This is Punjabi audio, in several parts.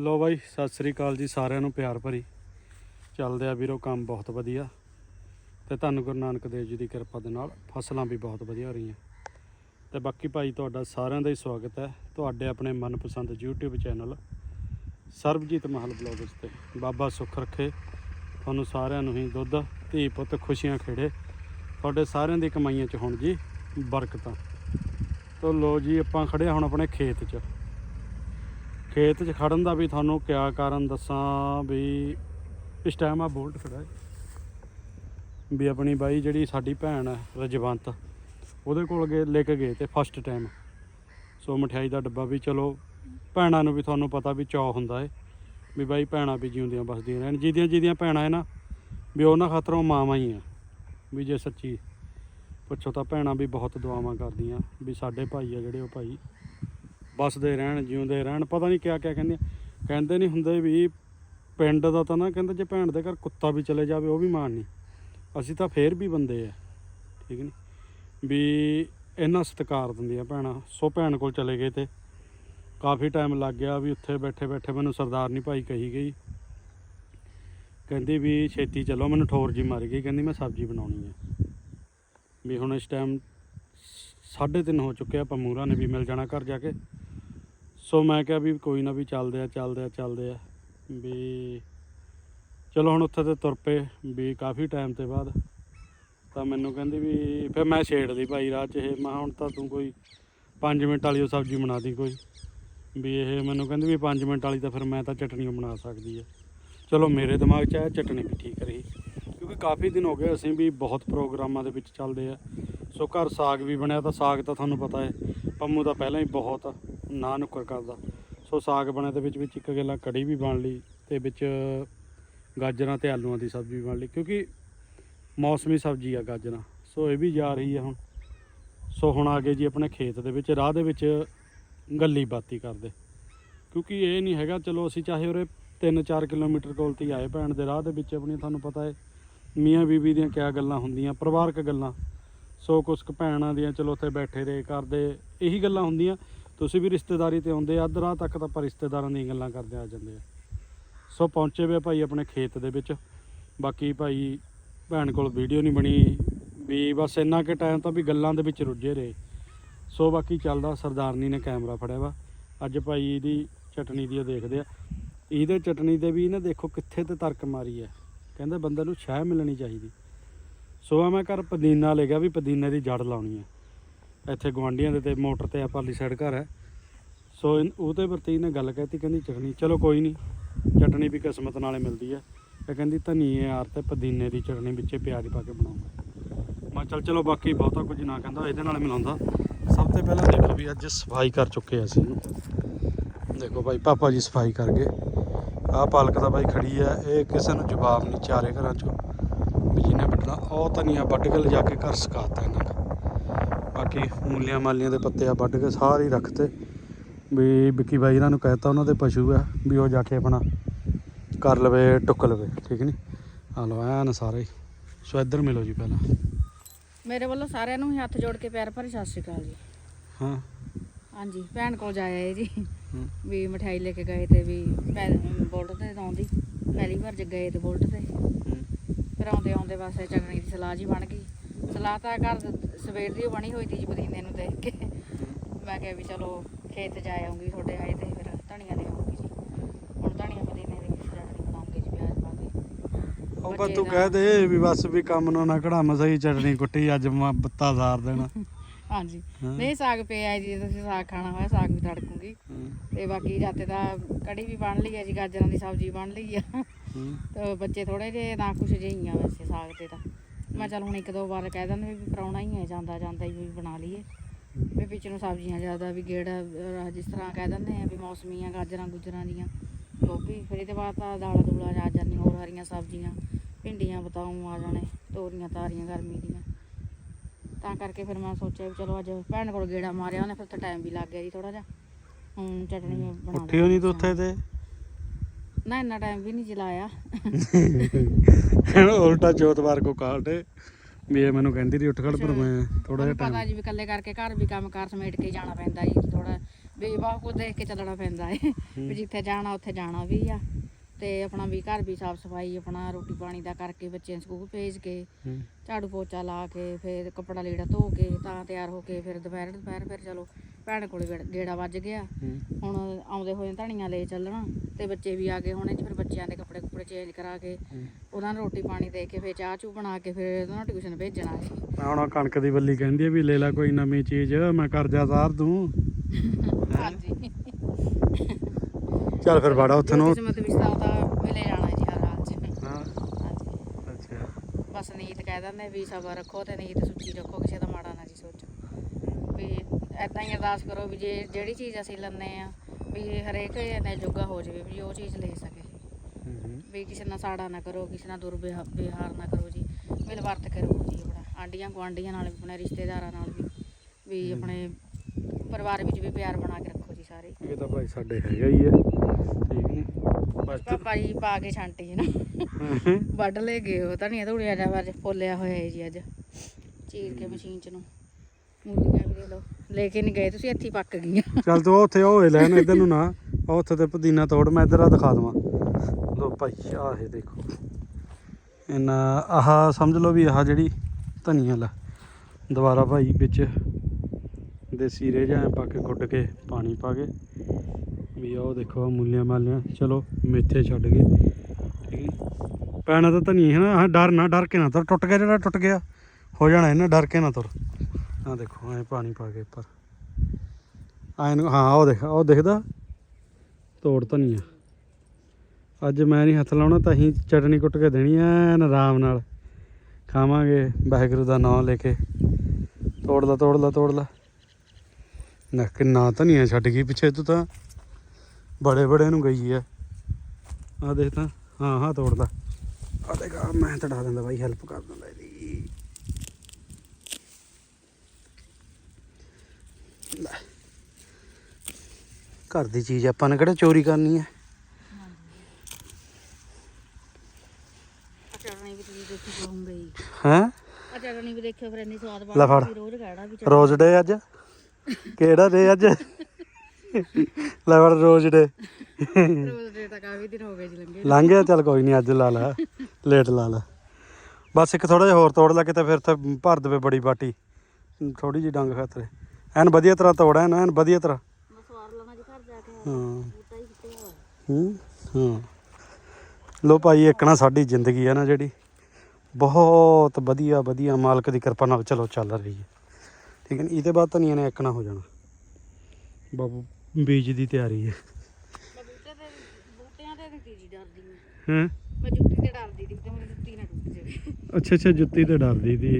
ਲੋ ਬਾਈ, ਸਤਿ ਸ੍ਰੀ ਅਕਾਲ ਜੀ ਸਾਰਿਆਂ ਨੂੰ, ਪਿਆਰ ਭਰੀ। ਚੱਲਦੇ ਆ ਵੀਰੋ, ਕੰਮ ਬਹੁਤ ਵਧੀਆ। ਤੇ ਧੰਨ ਗੁਰੂ ਨਾਨਕ ਦੇਵ ਜੀ ਦੀ ਕਿਰਪਾ ਦੇ ਨਾਲ ਫਸਲਾਂ ਵੀ ਬਹੁਤ ਵਧੀਆ ਹੋ ਰਹੀਆਂ। ਤੇ ਬਾਕੀ ਭਾਈ, ਤੁਹਾਡਾ ਸਾਰਿਆਂ ਦਾ ਹੀ ਸਵਾਗਤ ਹੈ। ਤੁਹਾਡੇ ਆਪਣੇ ਮਨਪਸੰਦ YouTube ਚੈਨਲ ਸਰਬਜੀਤ ਮਹਲ ਬਲੌਗਸ ਤੇ। ਬਾਬਾ ਸੁੱਖ ਰੱਖੇ। ਤੁਹਾਨੂੰ ਸਾਰਿਆਂ ਨੂੰ ਹੀ ਦੁੱਧ, ਧੀ ਪੁੱਤ, ਖੁਸ਼ੀਆਂ ਖੇੜੇ। ਤੁਹਾਡੇ ਸਾਰਿਆਂ ਦੀ ਕਮਾਈਆਂ 'ਚ ਹੁਣ ਜੀ ਬਰਕਤਾਂ। ਤੋਂ ਲੋ ਜੀ, ਆਪਾਂ ਖੜੇ ਹਾਂ ਹੁਣ ਆਪਣੇ ਖੇਤ 'ਚ। ਖੇਤ 'ਚ ਖੜਨ ਦਾ ਵੀ ਤੁਹਾਨੂੰ ਕਿਆ ਕਾਰਨ ਦੱਸਾਂ ਵੀ ਇਸ ਟਾਈਮ ਆ ਬੋਲਟ ਖੜਾ ਹੈ। ਵੀ ਆਪਣੀ ਬਾਈ ਜਿਹੜੀ ਸਾਡੀ ਭੈਣ ਹੈ ਰਜਵੰਤ, ਉਹਦੇ ਕੋਲ ਗਏ, ਲੈ ਕੇ ਗਏ ਤੇ ਫਸਟ ਟਾਈਮ ਸੋ ਮਠਿਆਈ ਦਾ ਡੱਬਾ ਵੀ ਚਲੋ, ਭੈਣਾਂ ਨੂੰ ਵੀ ਤੁਹਾਨੂੰ ਪਤਾ ਵੀ ਚਾਅ ਹੁੰਦਾ ਏ ਵੀ ਬਾਈ ਭੈਣਾਂ ਵੀ ਜਿਉਂਦੀਆਂ ਬਸਦੀਆਂ ਰਹਿਣ। ਜਿਹਦੀਆਂ ਜਿਹਦੀਆਂ ਭੈਣਾਂ ਹੈ ਨਾ, ਵੀ ਉਹਨਾਂ ਖਾਤਰੋਂ ਮਾਵਾਂ ਹੀ ਆ। ਵੀ ਜੇ ਸੱਚੀ ਪੁੱਛੋ ਤਾਂ ਭੈਣਾਂ ਵੀ ਬਹੁਤ ਦੁਆਵਾਂ ਕਰਦੀਆਂ, ਵੀ ਸਾਡੇ ਭਾਈ ਆ ਜਿਹੜੇ ਉਹ ਭਾਈ ਬਸਦੇ ਰਹਿਣ, ਜਿਉਂਦੇ ਰਹਿਣ, ਪਤਾ ਨਹੀਂ ਕਿਆ ਕਿਆ ਕਹਿੰਦੇ ਕਹਿੰਦੇ ਨਹੀਂ ਹੁੰਦੇ ਵੀ ਪਿੰਡ ਦਾ ਤਾਂ ਨਾ ਕਹਿੰਦੇ ਜੇ ਭੈਣ ਦੇ ਘਰ ਕੁੱਤਾ ਵੀ ਚਲੇ ਜਾਵੇ, ਉਹ ਵੀ ਮਾਣ ਨਹੀਂ ਅਸੀਂ ਤਾਂ ਫੇਰ ਵੀ ਬੰਦੇ ਆ, ਠੀਕ ਨਹੀਂ ਵੀ ਇਹਨਾਂ ਸਤਿਕਾਰ ਦਿੰਦੀਆਂ ਭੈਣਾਂ। ਸੋ ਭੈਣ ਕੋਲ ਚਲੇ ਗਏ ਤੇ ਕਾਫੀ ਟਾਈਮ ਲੱਗ ਗਿਆ ਵੀ ਉੱਥੇ ਬੈਠੇ ਬੈਠੇ ਮੈਨੂੰ ਸਰਦਾਰਨੀ ਭਾਈ ਕਹੀ ਗਈ। ਕਹਿੰਦੀ ਵੀ ਛੇਤੀ ਚਲੋ, ਮੈਨੂੰ ਠੋਰ ਜੀ ਮਾਰੀ ਗਈ। ਕਹਿੰਦੀ ਮੈਂ ਸਬਜ਼ੀ ਬਣਾਉਣੀ ਹੈ ਵੀ ਹੁਣ ਇਸ ਟਾਈਮ 3:30 ਹੋ ਚੁੱਕਿਆ ਪੰਮੂਰਾ ਨੇ ਵੀ ਮਿਲ ਜਾਣਾ ਘਰ ਜਾ ਕੇ। ਸੋ ਮੈਂ ਕਿਹਾ ਵੀ ਕੋਈ ਨਾ ਵੀ ਚੱਲਦੇ ਆ ਚੱਲਦੇ ਆ ਚੱਲਦੇ ਆ। ਵੀ ਚਲੋ ਹੁਣ ਉੱਥੇ ਤੇ ਤੁਰ ਪਏ, ਵੀ ਕਾਫੀ ਟਾਈਮ ਤੇ ਬਾਅਦ। ਤਾਂ ਮੈਨੂੰ ਕਹਿੰਦੀ ਵੀ ਫਿਰ ਮੈਂ ਛੇੜਦੀ ਭਾਈ ਰਾਹ 'ਚ ਇਹ, ਮੈਂ ਕਿਹਾ ਹੁਣ ਤਾਂ ਤੂੰ ਕੋਈ 5 ਮਿੰਟ ਵਾਲੀ ਉਹ ਸਬਜ਼ੀ ਬਣਾ ਦੀ ਕੋਈ। ਵੀ ਇਹ ਮੈਨੂੰ ਕਹਿੰਦੀ ਵੀ 5 ਮਿੰਟ ਵਾਲੀ ਤਾਂ ਫਿਰ ਮੈਂ ਤਾਂ ਚਟਨੀ ਓ ਬਣਾ ਸਕਦੀ ਆ। ਚਲੋ ਮੇਰੇ ਦਿਮਾਗ 'ਚ ਆਇਆ ਚਟਨੀ ਵੀ ਠੀਕ ਰਹੀ। ਕਿਉਂਕਿ ਕਾਫੀ ਦਿਨ ਹੋ ਗਏ ਅਸੀਂ ਵੀ ਬਹੁਤ ਪ੍ਰੋਗਰਾਮਾਂ ਦੇ ਵਿੱਚ ਚੱਲਦੇ ਆ। ਸੋ ਘਰ ਸਾਗ ਵੀ ਬਣਿਆ ਤਾਂ ਸਾਗ ਤਾਂ ਤੁਹਾਨੂੰ ਪਤਾ ਹੈ, ਪੰਮੂ ਦਾ ਪਹਿਲਾਂ ਹੀ ਬਹੁਤ ਨਾ ਨੁੱਕਰ ਕਰਦਾ ਸੋ ਸਾਗ ਬਣਿਆ ਤੇ ਵਿੱਚ ਵਿੱਚ ਇੱਕ ਗੱਲਾਂ ਕੜੀ ਵੀ ਬਣ ਲਈ ਤੇ ਵਿੱਚ ਗਾਜਰਾਂ ਤੇ ਆਲੂਆਂ ਦੀ ਸਬਜ਼ੀ ਵੀ ਬਣ ਲਈ ਕਿਉਂਕਿ ਮੌਸਮੀ ਸਬਜ਼ੀ ਆ ਗਾਜਰਾਂ। ਸੋ ਇਹ ਵੀ ਜਾ ਰਹੀ ਆ ਹੁਣ। ਸੋ ਹੁਣ ਆ ਗਏ ਜੀ ਆਪਣੇ ਖੇਤ ਦੇ ਵਿੱਚ, ਰਾਹ ਦੇ ਵਿੱਚ ਗੱਲੀ ਬਾਤੀ ਕਰਦੇ। ਕਿਉਂਕਿ ਇਹ ਨਹੀਂ ਹੈਗਾ, ਚਲੋ ਅਸੀਂ ਚਾਹੇ ਉਰੇ 3-4 ਕਿਲੋਮੀਟਰ ਕੋਲ ਤੇ ਆਏ ਭੈਣ ਦੇ ਰਾਹ ਦੇ ਵਿੱਚ ਆਪਣੀ ਤੁਹਾਨੂੰ ਪਤਾ ਹੈ, ਮੀਆਂ ਬੀਬੀ ਦੀਆਂ ਕਿਆ ਗੱਲਾਂ ਹੁੰਦੀਆਂ, ਪਰਿਵਾਰਕ ਗੱਲਾਂ। ਸੋ ਕੁਛ ਕੁ ਭੈਣਾਂ ਦੀਆਂ ਚਲੋ ਉੱਥੇ ਬੈਠੇ ਰਹੇ ਕਰਦੇ ਇਹੀ ਗੱਲਾਂ ਹੁੰਦੀਆਂ। ਤੁਸੀਂ ਵੀ ਰਿਸ਼ਤੇਦਾਰੀ ਤੇ ਆਉਂਦੇ ਆ, ਅੱਧ ਰਾਹ ਤੱਕ ਤਾਂ ਆਪਾਂ ਰਿਸ਼ਤੇਦਾਰਾਂ ਦੀਆਂ ਗੱਲਾਂ ਕਰਦੇ ਆ ਜਾਂਦੇ ਆ। ਸੋ ਪਹੁੰਚੇ ਵੇ ਭਾਈ ਆਪਣੇ ਖੇਤ ਦੇ ਵਿੱਚ। ਬਾਕੀ ਭਾਈ ਭੈਣ ਕੋਲ ਵੀਡੀਓ ਨਹੀਂ ਬਣੀ, ਵੀ ਬਸ ਇੰਨਾ ਕਿ ਟਾਈਮ ਤਾਂ ਵੀ ਗੱਲਾਂ ਦੇ ਵਿੱਚ ਰੁੱਝੇ ਰਹੇ। ਸੋ ਬਾਕੀ ਚੱਲਦਾ, ਸਰਦਾਰਨੀ ਨੇ ਕੈਮਰਾ ਫੜਿਆ ਵਾ। ਅੱਜ ਭਾਈ ਇਹਦੀ ਚਟਨੀ ਦੀ ਉਹ ਦੇਖਦੇ ਆ। ਇਹਦੇ ਚਟਨੀ ਦੇ ਵੀ ਨਾ ਦੇਖੋ ਕਿੱਥੇ ਤੇ ਤਰਕ ਮਾਰੀ ਹੈ ਕਹਿੰਦੇ ਬੰਦੇ ਨੂੰ ਸ਼ਾਹ ਮਿਲਣੀ ਚਾਹੀਦੀ। ਸੋ ਆ ਮੈਂ ਘਰ ਪੁਦੀਨਾ ਲੈ ਗਿਆ ਵੀ ਪੁਦੀਨੇ ਦੀ ਜੜ ਲਾਉਣੀ ਹੈ ਇੱਥੇ ਗਵਾਂਡੀਆਂ ਦੇ ਤੇ ਮੋਟਰ ਤੇ ਆ ਪਰਲੀ ਸਾਈਡ ਘਰ ਹੈ। ਸੋ ਉਹਦੇ ਪ੍ਰਤੀ ਇਹਨੇ ਗੱਲ ਕਹਿਤੀ, ਕਹਿੰਦੀ ਚਟਨੀ, ਚਲੋ ਕੋਈ ਨਹੀਂ, ਚਟਨੀ ਵੀ ਕਿਸਮਤ ਨਾਲੇ ਮਿਲਦੀ ਹੈ। ਇਹ ਕਹਿੰਦੀ ਧਨੀਏ ਯਾਰ ਤੇ ਪੁਦੀਨੇ ਦੀ ਚਟਨੀ ਵਿੱਚੇ ਪਿਆਜ਼ ਪਾ ਕੇ ਬਣਾਉਂਗਾ ਮੈਂ ਚੱਲ, ਚਲੋ ਬਾਕੀ ਬਹੁਤਾ ਕੁਝ ਨਾ ਕਹਿੰਦਾ, ਇਹਦੇ ਨਾਲ ਮਿਲਾਉਂਦਾ। ਸਭ ਤੋਂ ਪਹਿਲਾਂ ਦੇਖੋ ਵੀ ਅੱਜ ਸਫ਼ਾਈ ਕਰ ਚੁੱਕੇ ਅਸੀਂ। ਦੇਖੋ ਭਾਈ, ਪਾਪਾ ਜੀ ਸਫ਼ਾਈ ਕਰ ਗਏ। ਆਹ ਪਾਲਕ ਦਾ ਬਾਈ ਖੜੀ ਹੈ, ਇਹ ਕਿਸੇ ਨੂੰ ਜਵਾਬ ਨਹੀਂ, ਚਾਰੇ ਘਰਾਂ ਚੋਂ ਵੀ ਜਿਹਨੇ ਵੱਢਣਾ, ਉਹ ਧਨੀਆ ਵੱਢ ਕੇ ਲਿਜਾ ਕੇ ਘਰ ਸੁਕਾਤਾ ਇਹਨਾਂ ਦਾ। ਬਾਕੀ ਮੂਲੀਆਂ ਮਾਲੀਆਂ ਦੇ ਪੱਤੇ ਆ ਵੱਢ ਕੇ ਸਾਰੇ ਹੀ ਰੱਖਤੇ। ਵੀ ਵਿੱਕੀ ਬਾਈ ਇਹਨਾਂ ਨੂੰ ਕਹਿਤਾ ਉਹਨਾਂ ਦੇ ਪਸ਼ੂ ਆ ਵੀ ਉਹ ਜਾ ਕੇ ਆਪਣਾ ਕਰ ਲਵੇ ਟੁੱਕ ਲਵੇ ਠੀਕ ਨਹੀਂ ਆ ਲਓ ਐਨ ਸਾਰੇ। ਸੋ ਇੱਧਰ ਮਿਲੋ ਜੀ ਪਹਿਲਾਂ। ਮੇਰੇ ਵੱਲੋਂ ਸਾਰਿਆਂ ਨੂੰ ਹੀ ਹੱਥ ਜੋੜ ਕੇ ਪਿਆਰ ਭਰੀ ਸਤਿ ਸ਼੍ਰੀ ਅਕਾਲ ਜੀ। ਹਾਂ। ਹਾਂਜੀ ਭੈਣ ਕੋਲ ਜਾਇਆ ਜੀ। ਵੀ ਮਠਿਆਈ ਲੈ ਕੇ ਗਏ ਤੇ ਵੀ ਬੁਲਟ ਤੇ ਆਉਂਦੀ। ਪਹਿਲੀ ਵਾਰ ਜੇ ਗਏ ਤੇ ਬੁਲਟ ਤੇ। ਫਿਰ ਆਉਂਦੇ ਆਉਂਦੇ ਬਸ ਇਹ ਚਟਨੀ ਦੀ ਸਲਾਹ ਜੀ ਬਣ ਗਈ। ਸਲਾਹ ਤਾਂ ਘਰ ਦ- ਸਵੇਰ ਦੀ ਓ ਬਣੀ ਹੋਈ ਸੀ ਜੀ ਪੁਦੀਨੇ ਨੂੰ ਦੇਖ ਕੇ। ਮੈਂ ਕਿਹਾ ਵੀ ਚਲੋ ਖੇਤ ਜਾ ਆਉਂਗੀ ਤੁਹਾਡੇ ਆਏ ਤੇ ਫਿਰ ਧਨੀਆ ਦੇ ਆਉਂਗੀ ਜੀ। ਹੁਣ ਧਨੀਆ ਪੁਦੀਨੇ ਦੀ ਚਟਨੀ ਬਣਾਉਂਗੀ ਜੀ ਪਿਆਜ਼ ਪਾ ਕੇ ਉਹ ਬਸ ਬੱਚੇ ਤੂੰ ਦਾ- ਕਹਿ ਦੇ ਵੀ ਬਸ ਵੀ ਕੰਮ ਨੂੰ ਨਾ ਘੜਾਮ ਸਹੀ ਚਟਨੀ ਕੁੱਟੀ ਅੱਜ ਮੈਂ ਬੱਤਾ ਸਾਰ ਦੇਣਾ। ਹਾਂਜੀ। ਹਾਂ। ਨਹੀਂ ਸਾਗ ਪਿਆ ਹੈ ਜੀ ਤੁਸੀਂ ਸਾਗ ਖਾਣਾ ਹੋਇਆ ਸਾਗ ਵੀ ਤੜਕੂਗੀ। ਤੇ ਬਾਕੀ ਜਾਤੇ ਤਾਂ ਕੜੀ ਵੀ ਬਣ ਲਈ ਹੈ ਜੀ ਗਾਜਰਾਂ ਦੀ ਸਬਜ਼ੀ ਬਣ ਲਈ ਆ। ਹੂੰ। ਤੇ ਬੱਚੇ ਥੋੜੇ ਜੇ ਨਾ ਕੁਛ ਜਿਹੇ ਹੀ ਆ ਵੈਸੇ ਸਾਗ ਤੇ ਤਾਂ। ਮੈਂ ਚੱਲ ਹੁਣ ਇੱਕ ਦੋ ਵਾਰ ਕਹਿ ਦਿੰਦੇ ਵੀ ਪਰਾਉਣਾ ਹੀ ਹੈ ਜਾਂਦਾ ਜਾਂਦਾ ਹੀ ਵੀ ਬਣਾ ਲਈਏ। ਵੀ ਵਿੱਚ ਨੂੰ ਸਬਜ਼ੀਆਂ ਜ਼ਿਆਦਾ ਵੀ ਗੇੜ ਅਹ ਜਿਸ ਤਰ੍ਹਾਂ ਕਹਿ ਦਿੰਦੇ ਆ ਵੀ ਮੌਸਮੀਆਂ ਗਾਜਰਾਂ ਗੁਜਰਾਂ ਦੀਆਂ ਗੋਭੀ। ਫਿਰ ਇਹਦੇ ਬਾਅਦ ਤਾਂ ਦਾਲਾਂ ਦੂਲਾਂ ਆ ਜਾਂਦੀਆਂ ਹੋਰ ਹਰੀਆਂ ਸਬਜ਼ੀਆਂ ਭਿੰਡੀਆਂ ਬਤਾਉ ਆ ਜਾਣੇ ਤੋਰੀਆਂ ਤਾਰੀਆਂ ਗਰਮੀ ਦੀਆਂ। ਤਾਂ ਕਰਕੇ ਫਿਰ ਮੈਂ ਸੋਚਿਆ ਵੀ ਚਲੋ ਅੱਜ ਭੈਣ ਕੋਲ ਗੇੜਾ ਮਾਰਿਆ ਉਹਨੇ ਫਿਰ ਤਾਂ ਟਾਈਮ ਵੀ ਲੱਗ ਗਿਆ ਜੀ ਥੋੜਾ ਜਿਹਾ। ਹੁਣ ਚਟਨੀ ਮੈਂ ਬਣਾ ਉੱਠੀ ਹੋਣੀ ਤੂੰ ਉੱਥੇ ਤੇ? ਨਾ ਇੰਨਾ ਟਾਈਮ ਵੀ ਨਹੀਂ ਚਲਾਇਆ ਉਲਟਾ ਚੋਤਵਾਰ ਕੋ ਕਾਟੇ ਵੀ ਇਹ ਮੈਨੂੰ ਕਹਿੰਦੀ ਸੀ ਉੱਠ ਖੜ ਪਰ ਮੈਂ ਥੋੜਾ ਜਿਹਾ ਪਤਾ ਟਾਈਮ ਜੀ ਵੀ ਇਕੱਲੇ ਕਰਕੇ ਘਰ ਵੀ ਕੰਮ ਕਾਰ ਸਮੇਟ ਕੇ ਜਾਣਾ ਪੈਂਦਾ ਜੀ ਥੋੜਾ ਵੀ ਬਹੁਤ ਕੁਝ ਦੇਖ ਕੇ ਚੱਲਣਾ ਪੈਂਦਾ ਹੈ। ਵੀ ਜਿੱਥੇ ਜਾਣਾ ਉੱਥੇ ਜਾਣਾ ਵੀ ਆ। ਤੇ ਆਪਣਾ ਵੀ ਘਰ ਵੀ ਸਾਫ਼ ਸਫ਼ਾਈ ਆਪਣਾ ਰੋਟੀ ਪਾਣੀ ਦਾ ਕਰਕੇ ਬੱਚਿਆਂ ਨੂੰ ਸਕੂਲ ਭੇਜ ਕੇ ਝਾੜੂ ਪੋਚਾ ਲਾ ਕੇ ਫਿਰ ਕੱਪੜਾ ਲੀੜਾ ਧੋ ਕੇ ਤਾਂ ਤਿਆਰ ਹੋ ਕੇ ਫਿਰ ਦੁਪਹਿਰ ਦੁਪਹਿਰ ਫਿਰ ਚਲੋ। ਭੈਣ ਕੋਲੇ ਗੇੜ- ਵੱਜ ਗਿਆ। ਹੁਣ ਆਉਂਦੇ ਹੋਏ ਧਣੀਆਂ ਲੈ ਚੱਲਣਾ ਤੇ ਬੱਚੇ ਵੀ ਆ ਗਏ ਹੁਣ ਫਿਰ ਬੱਚਿਆਂ ਦੇ ਕੱਪੜੇ ਕੁਪੜੇ ਚੇਂਜ ਕਰਾ ਕੇ। ਉਹਨਾਂ ਨੂੰ ਰੋਟੀ ਪਾਣੀ ਦੇ ਕੇ ਫਿਰ ਚਾਹ ਚੂ ਬਣਾ ਕੇ ਫਿਰ ਉਹਨਾਂ ਨੂੰ ਟਿਊਸ਼ਨ ਭੇਜਣਾ ਸੀ ਹੁਣ ਕਣਕ ਦੀ ਬੱਲੀ ਕਹਿੰਦੀ ਆ ਵੀ ਲੈ ਲੈ ਕੋਈ ਨਵੀਂ ਚੀਜ਼ ਮੈਂ ਕਰਜ਼ਾ ਸਾਰ ਦੂੰ। ਹਾਂਜੀ। ਚੱਲ ਫਿਰ ਬਾੜਾ ਉੱਥੇ ਨੂੰ। ਕਿਸਮਤ ਵਿੱਚ ਤਾਂ ਉਹਦਾ ਮਿਲੇ ਜਾਣਾ ਜੀ ਹਰ ਹਾਲ 'ਚ। ਹਾਂ। ਅੱਛਾ। ਬਸ ਨੀਤ ਕਹਿ ਦਿੰਦੇ ਵੀ ਸਬਰ ਰੱਖੋ ਤੇ ਨੀਤ ਸੁੱਚੀ ਰੱਖੋ ਕਿਸੇ ਦਾ ਮਾੜਾ ਨਾ ਜੀ ਸੋਚੋ। ਵੀ ਐਦਾਂ ਹੀ ਅਰਦਾਸ ਕਰੋ ਵੀ ਜੇ ਜਿਹੜੀ ਚੀਜ਼ ਅਸੀਂ ਲੈਂਦੇ ਆ ਵੀ ਹਰੇਕ ਨੇ ਜੋਗਾ ਹੋ ਜਾਵੇ ਵੀ ਉਹ ਚੀਜ਼ ਲੈ ਸਕੇ। ਹੂੰ ਵੀ ਕਿਸੇ ਨਾਲ ਸਾੜਾ ਨਾ ਕਰੋ ਕਿਸੇ ਨਾਲ ਦੁਰਵਿਹਾ- ਵਿਹਾਰ ਨਾ ਕਰੋ ਜੀ। ਮਿਲ ਵਰਤ ਕੇ ਰਹੋ ਜੀ ਆਪਣਾ ਆਂਡੀਆਂ ਗੁਆਂਢੀਆਂ ਨਾਲ ਵੀ ਆਪਣੇ ਰਿਸ਼ਤੇਦਾਰਾਂ ਨਾਲ ਵੀ ਵੀ ਆਪਣੇ ਪਰਿਵਾਰ ਵਿੱਚ ਵੀ ਪਿਆਰ ਬਣਾ ਕੇ ਰੱਖੋ ਜੀ ਸਾਰੇ। ਇਹ ਤਾਂ ਭਾਈ ਸਾਡੇ ਹੈਗਾ ਹੀ ਆ ਠੀਕ ਨੇ ਬਸ ਪਾਪਾ ਜੀ ਪਾ ਕੇ ਛਾਂਟੀ ਜੀ ਨਾ ਵੱਢ ਲੈ ਗਏ ਉਹ ਤਾਂ ਨਹੀਂ ਧੂੜਿਆ ਜਾ ਅੱਜ ਫੋਲਿਆ ਹੋਇਆ ਹੈ ਜੀ ਅੱਜ। ਚੀਰ ਕੇ ਮਸ਼ੀਨ ਚ ਨੂੰ। ਮੂਲੀਆਂ ਵੀ ਲਓ। ਲੈ ਕੇ ਨਹੀਂ ਗਏ, ਤੁਸੀਂ ਇੱਥੇ ਹੀ ਪੱਕ ਗਈਆਂ। ਚੱਲ ਤੂੰ ਉੱਥੇ ਹੋਏ ਲੈਣ ਇੱਧਰ ਨੂੰ ਨਾ, ਉਹ ਉੱਥੇ ਤੇ ਪੁਦੀਨਾ ਤੋੜ, ਮੈਂ ਇੱਧਰ ਆ ਦਿਖਾ ਦਵਾਂ। ਲੋ ਭਾਈ, ਆਹ ਇਹ ਦੇਖੋ। ਇਹਨਾਂ, ਆਹ ਸਮਝ ਲਓ ਵੀ ਆਹ ਜਿਹੜੀ ਧਨੀਆ ਲਾ। ਦੁਬਾਰਾ ਭਾਈ ਵਿੱਚ ਦੇਸੀ ਰੇਹ ਜਾਂ ਪਾ ਕੇ ਗੁੱਡ ਕੇ ਪਾਣੀ ਪਾ ਕੇ। ਵੀ ਆਹ ਉਹ ਦੇਖੋ, ਆਹ ਮੂਲੀਆਂ ਮਾਲੀਆਂ। ਚਲੋ, ਮੇਥੇ ਛੱਡ ਗਏ। ਠੀਕ ਹੈ। ਪੈਣਾ ਤਾਂ ਧਨੀਆ ਹੈ ਨਾ, ਆਹ ਡਰ ਨਾ, ਡਰ ਕੇ ਨਾ ਤੁਰ। ਟੁੱਟ ਗਿਆ ਜਿਹੜਾ ਟੁੱਟ ਗਿਆ। ਹੋ ਜਾਣਾ ਇਹਨਾਂ, ਡਰ ਕੇ ਨਾ ਤੁਰ। ਆਹ ਦੇਖੋ, ਐ ਪਾਣੀ ਪਾ ਕੇ ਉੱਪਰ। ਆਏ ਨੂੰ, ਹਾਂ, ਉਹ ਦੇਖ, ਉਹ ਦਿਖਦਾ। ਤੋੜ ਧਨੀਆ ਅੱਜ ਮੈਂ ਨਹੀਂ ਹੱਥ ਲਾਉਣਾ, ਤਾਂ ਹੀ ਚਟਨੀ ਕੁੱਟ ਕੇ ਦੇਣੀ ਐਨ ਆਰਾਮ ਨਾਲ। ਖਾਵਾਂਗੇ, ਵਾਹਿਗੁਰੂ ਦਾ ਨਾਮ ਲੈ ਕੇ। ਤੋੜ ਲਾ ਤੋੜ ਲਾ ਤੋੜ ਲਾ। ਨਾ ਕਿੰਨਾ ਧਨੀਆ ਛੱਡ ਗਈ ਪਿੱਛੇ ਤੂੰ ਤਾਂ। ਬੜੇ ਬੜੇ ਨੂੰ ਗਈ ਆ। ਆ ਦੇਖ ਤਾਂ, ਹਾਂ ਹਾਂ ਤੋੜਦਾ ਆ ਦੇਖ ਮੈਂ ਤੜਾ ਦਿੰਦਾ ਬਾਈ ਹੈਲਪ ਕਰ ਦਿੰਦਾ ਇਹਦੀ ਲੈ ਘਰ ਦੀ ਚੀਜ਼ ਆਪਾਂ ਨੇ ਕਿਹੜਾ ਚੋਰੀ ਕਰਨੀ ਹੈ? ਵੀ ਤੁਸੀਂ ਦੇਖੀ ਜੀ। ਹੈ? ਆ ਚਟਣੀ ਵੀ ਦੇਖਿਓ ਫਿਰ ਇੰਨੀ ਸਵਾਦ ਲੈ ਫੜ। ਬਣਦੀ ਰੋਜ਼ ਵੀ ਡੇ ਅੱਜ? ਕਿਹੜਾ ਡੇ ਅੱਜ? ਲੈ ਵੜ ਰੋਜ਼ ਡੇ। ਰੋਜ਼ ਦੇ ਤਾਂ ਕਾਫੀ ਦਿਨ ਹੋ ਗਏ ਜੀ ਲੰਗੇ ਲੰਘ ਗਿਆ ਚੱਲ ਕੋਈ ਨਹੀਂ ਅੱਜ ਲਾ ਲਾ ਲੇਟ ਲਾ ਲਾ। ਬਸ ਇੱਕ ਥੋੜਾ ਜਿਹਾ ਹੋਰ ਤੋੜ ਲਾ ਕਿਤੇ ਫਿਰ ਤੇ ਭਰ ਦੇਵੇ ਬੜੀ ਬਾਟੀ। ਥੋੜੀ ਜਿਹੀ ਡੰਗ ਖਾਤਰੇ। ਐਨ ਵਧੀਆ ਤਰ੍ਹਾਂ ਤੋੜਾ ਐਨ ਐਨ ਵਧੀਆ ਤਰ੍ਹਾਂ। ਮੈਂ ਸਵਾਰ ਜੀ ਘਰ ਜਾ ਕੇ ਹਾਂ। ਬੂਟਾ ਹੀ ਕਿਤੇ ਹੋਇਆ ਹੂੰ। ਹਾਂ ਲੋ ਭਾਈ, ਇੱਕ ਨਾ ਸਾਡੀ ਜ਼ਿੰਦਗੀ ਹੈ ਨਾ ਜਿਹੜੀ, ਬਹੁਤ ਵਧੀਆ ਵਧੀਆ ਮਾਲਕ ਦੀ ਕਿਰਪਾ ਨਾਲ ਚਲੋ ਚੱਲ ਰਹੀ ਹੈ। ਠੀਕ ਹੈ ਨੀ, ਇਹਦੇ ਬਾਅਦ ਧਨੀਆ ਨੇ ਇੱਕ ਨਾ ਹੋ ਜਾਣਾ। ਬਾਬੂ, ਬੀਜ ਦੀ ਤਿਆਰੀ ਹੈ। ਬੂਟੇ ਤੇ ਬੂਟਿਆਂ ਤੇ ਨਹੀਂ ਤੀਜੀ ਡਰਦੀ ਮੈਂ ਮੈਂ ਜੁੱਤੀ ਤੇ ਡਰਦੀ ਸੀ ਤੇ ਮੇਰੀ ਜੁੱਤੀ ਨਾ ਟੁੱਟ ਜਾਵੇ ਅੱਛਾ ਅੱਛਾ, ਜੁੱਤੀ ਤੇ ਡਰਦੀ ਦੀ